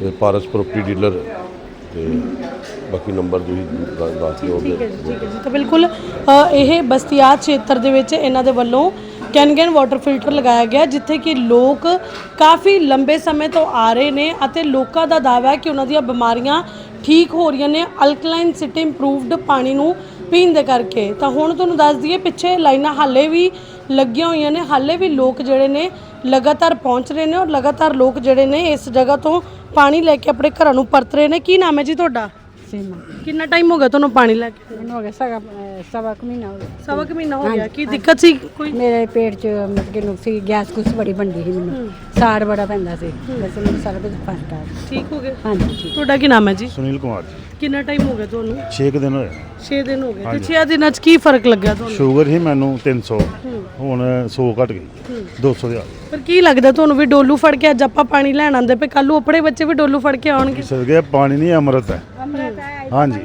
Speaker 9: ਤੇ ਪਾਰਸ ਪ੍ਰੋਪਰਟੀ ਡੀਲਰ ਤੇ ਬਾਕੀ ਨੰਬਰ ਤੁਸੀਂ ਦੱਸ ਦਿਓ
Speaker 1: ਠੀਕ ਹੈ ਜੀ ਠੀਕ ਹੈ ਜੀ। ਤਾਂ ਬਿਲਕੁਲ ਅ, ਇਹ ਬਸਤੀਆਤ ਖੇਤਰ ਦੇ ਵਿੱਚ ਇਹਨਾਂ ਦੇ ਵੱਲੋਂ ਕੈਨਗਨ ਵਾਟਰ ਫਿਲਟਰ ਲਗਾਇਆ ਗਿਆ ਜਿੱਥੇ ਕਿ ਲੋਕ ਕਾਫੀ ਲੰਬੇ ਸਮੇਂ ਤੋਂ ਆ ਰਹੇ ਨੇ ਅਤੇ ਲੋਕਾਂ ਦਾ ਦਾਅਵਾ ਹੈ ਕਿ ਉਹਨਾਂ ਦੀਆਂ ਬਿਮਾਰੀਆਂ ਠੀਕ ਹੋ ਰਹੀਆਂ ਨੇ ਅਲਕਲਾਈਨ ਸਿਟੀ ਇੰਪਰੂਵਡ ਪਾਣੀ ਨੂੰ ਪੀਣ ਦੇ ਕਰਕੇ। ਤਾਂ ਹੁਣ ਤੁਹਾਨੂੰ ਦੱਸ ਦਈਏ ਪਿੱਛੇ ਲਾਈਨਾਂ ਹਾਲੇ ਵੀ ਲੱਗੀਆਂ ਹੋਈਆਂ ਨੇ ਹਾਲੇ ਵੀ ਲੋਕ ਜਿਹੜੇ ਨੇ ਲਗਾਤਾਰ ਪਹੁੰਚ ਰਹੇ ਨੇ ਔਰ ਲਗਾਤਾਰ ਲੋਕ ਜਿਹੜੇ ਨੇ ਇਸ ਜਗ੍ਹਾ ਤੋਂ ਪਾਣੀ ਲੈ ਕੇ ਆਪਣੇ ਘਰਾਂ ਨੂੰ ਪਰਤ ਰਹੇ ਨੇ। ਕੀ ਨਾਮ ਹੈ ਜੀ ਤੁਹਾਡਾ?
Speaker 11: ਸੀਮਾ
Speaker 1: ਕਿੰਨਾ ਟਾਈਮ ਹੋ ਗਿਆ ਤੁਹਾਨੂੰ ਪਾਣੀ ਲੈ ਕੇ?
Speaker 11: ਮੈਨੂੰ ਹੋ ਗਿਆ ਸਗਾ ਸਵਾ ਕੁ ਮਹੀਨਾ ਹੋ ਗਿਆ।
Speaker 1: ਸਵਾ ਕੁ ਮਹੀਨਾ ਹੋ ਗਿਆ। ਕੀ ਦਿੱਕਤ ਸੀ ਕੋਈ?
Speaker 11: ਮੇਰੇ ਪੇਟ 'ਚ ਮਤਲਬ ਕਿ ਨੁਕਸੀ ਗੈਸ ਕੁਛ ਬੜੀ ਬਣਦੀ ਸੀ ਮੈਨੂੰ। ਸਾੜ ਬੜਾ ਪੈਂਦਾ ਸੀ। ਬਸ ਮੈਨੂੰ ਸਾਰਾ ਕੁਝ ਫਸਟ ਆ।
Speaker 1: ਠੀਕ ਹੋ ਗਿਆ?
Speaker 11: ਹਾਂਜੀ ਠੀਕ।
Speaker 1: ਤੁਹਾਡਾ ਕੀ ਨਾਮ ਹੈ ਜੀ?
Speaker 4: ਸੁਨੀਲ ਕੁਮਾਰ ਜੀ।
Speaker 1: ਕਿੰਨਾ ਟਾਈਮ ਹੋ ਗਿਆ ਤੁਹਾਨੂੰ?
Speaker 4: 6 ਦਿਨ ਹੋਏ।
Speaker 1: 6 ਦਿਨ ਹੋ ਗਏ। ਤੇ 6 ਦਿਨਾਂ 'ਚ ਕੀ ਫ਼ਰਕ ਲੱਗਿਆ ਤੁਹਾਨੂੰ?
Speaker 4: ਸ਼ੂਗਰ ਹੀ ਮੈਨੂੰ 300 ਹੁਣ 100 ਘਟ ਗਈ। 200 ਦੇ ਆ। ਗਈ
Speaker 1: ਪਰ ਕੀ ਲੱਗਦਾ ਤੁਹਾਨੂੰ ਵੀ ਡੋਲੂ ਫੜ ਕੇ ਅੱਜ ਆਪਾਂ ਪਾਣੀ ਲੈਣ ਆਂਦੇ ਪਏ? ਕੱਲੂ ਆਪਣੇ ਬੱਚੇ ਵੀ ਡੋਲੂ ਫੜ ਕੇ ਆਉਣਗੇ।
Speaker 4: ਸਦਕੇ ਪਾਣੀ ਨਹੀਂ ਅੰਮ੍ਰਿਤ ਹੈ। ਹਾਂਜੀ।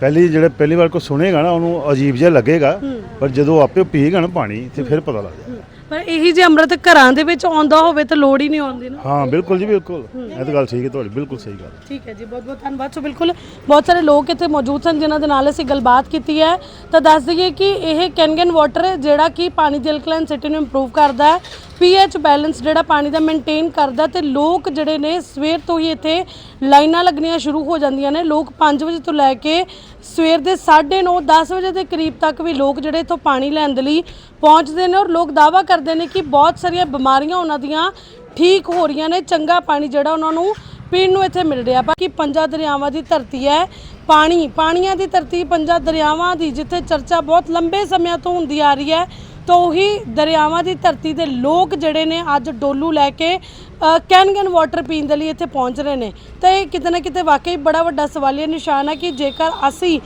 Speaker 4: ਪਹਿਲੀ ਜਿਹੜੇ ਪਹਿਲੀ ਵਾਰ ਕੋ ਸੁਣੇਗਾ ਨਾ ਉਹਨੂੰ ਅਜੀਬ ਜਿਹਾ ਲੱਗੇਗਾ ਪਰ ਜਦੋਂ ਆਪੇ ਪੀਏਗਾ ਨਾ ਪਾਣੀ ਤੇ ਫਿਰ ਪਤਾ ਲੱਗਦਾ
Speaker 1: ਪਰ ਇਹੀ ਜੇ ਅੰਮ੍ਰਿਤ ਘਰਾਂ ਦੇ ਵਿੱਚ ਆਉਂਦਾ ਹੋਵੇ ਤਾਂ ਲੋੜ ਹੀ ਨਹੀਂ ਆਉਂਦੀ ਨਾ।
Speaker 4: ਹਾਂ ਬਿਲਕੁਲ ਜੀ ਬਿਲਕੁਲ। ਇਹ ਤਾਂ ਗੱਲ ਠੀਕ ਹੈ ਤੁਹਾਡੀ ਬਿਲਕੁਲ ਸਹੀ ਗੱਲ
Speaker 1: ਠੀਕ ਹੈ ਜੀ ਬਹੁਤ ਬਹੁਤ ਧੰਨਵਾਦ। ਸੋ ਬਿਲਕੁਲ ਬਹੁਤ ਸਾਰੇ ਲੋਕ ਇੱਥੇ ਮੌਜੂਦ ਸਨ ਜਿਨ੍ਹਾਂ ਦੇ ਨਾਲ ਅਸੀਂ ਗੱਲਬਾਤ ਕੀਤੀ ਹੈ। ਤਾਂ ਦੱਸ ਦਈਏ ਕਿ ਇਹ ਕੈਨਗਨ ਵਾਟਰ ਜਿਹੜਾ ਕਿ ਪਾਣੀ ਦੀ ਅਲਕਲਾਈਨ ਸਿਟੀ ਨੂੰ ਇੰਪਰੂਵ ਕਰਦਾ ਹੈ। ਪੀਐਚ ਬੈਲੈਂਸ ਜਿਹੜਾ ਪਾਣੀ ਦਾ ਮੇਨਟੇਨ ਕਰਦਾ ਤੇ ਲੋਕ ਜਿਹੜੇ ਨੇ ਸਵੇਰ ਤੋਂ ਹੀ ਇੱਥੇ ਲਾਈਨਾਂ ਲੱਗਣੀਆਂ ਸ਼ੁਰੂ ਹੋ ਜਾਂਦੀਆਂ ਨੇ। ਲੋਕ 5 ਵਜੇ ਤੋਂ ਲੈ ਕੇ ਸਵੇਰ ਦੇ 9:30 10 ਵਜੇ ਦੇ ਕਰੀਬ ਤੱਕ ਵੀ ਲੋਕ ਜਿਹੜੇ ਇੱਥੋਂ ਪਾਣੀ ਲੈਣ ਦੇ ਲਈ ਪਹੁੰਚਦੇ ਨੇ ਔਰ ਲੋਕ ਦਾਵਾ ਕਰਦੇ ਨੇ ਕਿ ਬਹੁਤ ਸਾਰੀਆਂ ਬਿਮਾਰੀਆਂ ਉਹਨਾਂ ਦੀਆਂ ਠੀਕ ਹੋ ਰਹੀਆਂ ਨੇ। ਚੰਗਾ ਪਾਣੀ ਜਿਹੜਾ ਉਹਨਾਂ ਨੂੰ ਪੀਣ ਨੂੰ ਇੱਥੇ ਮਿਲ ਰਿਹਾ। ਬਾਕੀ ਪੰਜਾਂ ਦਰਿਆਵਾਂ ਦੀ ਧਰਤੀ ਹੈ ਪਾਣੀ। ਪਾਣੀਆਂ ਦੀ ਧਰਤੀ ਪੰਜਾਂ ਦਰਿਆਵਾਂ ਦੀ, ਜਿੱਥੇ ਚਰਚਾ ਬਹੁਤ ਲੰਬੇ ਸਮਿਆਂ ਤੋਂ ਹੁੰਦੀ ਆ ਰਹੀ ਹੈ। ਤਾਂ ਉਹੀ ਦਰਿਆਵਾਂ ਦੀ ਧਰਤੀ ਦੇ ਲੋਕ ਜਿਹੜੇ ਨੇ ਅੱਜ ਡੋਲੂ ਲੈ ਕੇ ਅ, ਕੈਨਗਨ ਵਾਟਰ ਪੀਣ ਦੇ ਲਈ ਇੱਥੇ ਪਹੁੰਚ ਰਹੇ ਨੇ। ਤਾਂ ਇਹ ਕਿਤੇ ਨਾ ਕਿਤੇ ਵਾਕਈ ਬੜਾ ਵੱਡਾ ਸਵਾਲੀਆ ਨਿਸ਼ਾਨ ਹੈ ਕਿ ਜੇਕਰ ਅਸੀਂ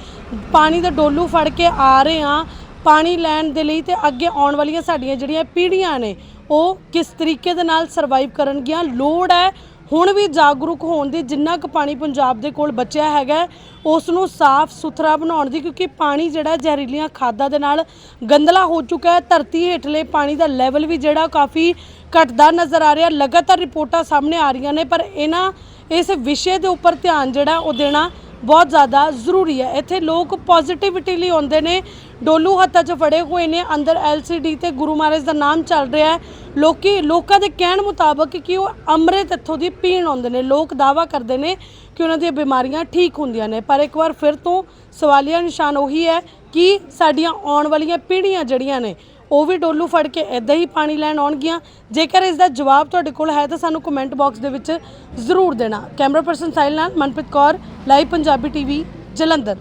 Speaker 1: ਪਾਣੀ ਦਾ ਡੋਲੂ ਫੜ ਕੇ ਆ ਰਹੇ ਹਾਂ ਪਾਣੀ ਲੈਣ ਦੇ ਲਈ ਤੇ ਅੱਗੇ ਆਉਣ ਵਾਲੀਆਂ ਸਾਡੀਆਂ ਜਿਹੜੀਆਂ ਪੀੜ੍ਹੀਆਂ ਨੇ ਉਹ ਕਿਸ ਤਰੀਕੇ ਦੇ ਨਾਲ ਸਰਵਾਈਵ ਕਰਨਗੀਆਂ? ਲੋੜ ਹੈ ਹੁਣ ਵੀ ਜਾਗਰੂਕ ਹੋਣ ਦੀ ਜਿੰਨਾ ਕੁ ਪਾਣੀ ਪੰਜਾਬ ਦੇ ਕੋਲ ਬਚਿਆ ਹੈਗਾ, ਉਸ ਨੂੰ ਸਾਫ਼ ਸੁਥਰਾ ਬਣਾਉਣ ਦੀ, ਕਿਉਂਕਿ ਪਾਣੀ ਜਿਹੜਾ ਜ਼ਹਿਰੀਲੀਆਂ ਖਾਦਾਂ ਦੇ ਨਾਲ ਗੰਦਲਾ ਹੋ ਚੁੱਕਾ ਹੈ, ਧਰਤੀ ਹੇਠਲੇ ਪਾਣੀ ਦਾ ਲੈਵਲ ਵੀ ਜਿਹੜਾ ਕਾਫੀ ਘਟਦਾ ਨਜ਼ਰ ਆ ਰਿਹਾ। ਲਗਾਤਾਰ ਰਿਪੋਰਟਾਂ ਸਾਹਮਣੇ ਆ ਰਹੀਆਂ ਨੇ, ਪਰ ਇਹਨਾਂ, ਇਸ ਵਿਸ਼ੇ ਦੇ ਉੱਪਰ ਧਿਆਨ ਜਿਹੜਾ ਉਹ ਦੇਣਾ ਬਹੁਤ ਜ਼ਿਆਦਾ ਜ਼ਰੂਰੀ ਹੈ। ਇੱਥੇ ਲੋਕ ਪੋਜ਼ਿਟਿਵਿਟੀ ਲਈ ਆਉਂਦੇ ਨੇ। ਡੋਲੂ ਹੱਥਾਂ 'ਚ ਫੜੇ ਹੋਏ ਨੇ। ਅੰਦਰ ਐਲਸੀਡੀ ਤੇ ਗੁਰੂ ਮਹਾਰਾਜ ਦਾ ਨਾਮ ਚੱਲ ਰਿਹਾ ਹੈ। ਲੋਕੀ, ਲੋਕਾਂ ਦੇ ਕਹਿਣ ਮੁਤਾਬਕ ਕਿ ਉਹ ਅੰਮ੍ਰਿਤ ਇੱਥੋਂ ਦੀ ਪੀਣ ਆਉਂਦੇ ਨੇ। ਲੋਕ ਦਾਵਾ ਕਰਦੇ ਨੇ ਕਿ ਉਹਨਾਂ ਦੀਆਂ ਬਿਮਾਰੀਆਂ ਠੀਕ ਹੁੰਦੀਆਂ ਨੇ। ਪਰ ਇੱਕ ਵਾਰ ਫਿਰ ਤੋਂ ਸਵਾਲੀਆ ਨਿਸ਼ਾਨ ਉਹੀ ਹੈ ਕਿ ਸਾਡੀਆਂ ਆਉਣ ਵਾਲੀਆਂ ਪੀੜ੍ਹੀਆਂ ਜਿਹੜੀਆਂ ਨੇ ਉਹ ਵੀ ਡੋਲੂ ਫੜ ਕੇ ਇਦਾਂ ਹੀ ਪਾਣੀ ਲੈਣ ਆਉਣਗੀਆਂ। ਜੇਕਰ ਇਸ ਦਾ ਜਵਾਬ ਤੁਹਾਡੇ ਕੋਲ ਹੈ ਤਾਂ ਸਾਨੂੰ ਕਮੈਂਟ ਬਾਕਸ ਦੇ ਵਿੱਚ ਜ਼ਰੂਰ ਦੇਣਾ। ਕੈਮਰਾ ਪਰਸਨ ਸਾਹਿਲ ਨਾਲ ਮਨਪ੍ਰੀਤ ਕੌਰ, ਲਾਈਵ ਪੰਜਾਬੀ ਟੀਵੀ ਜਲੰਧਰ।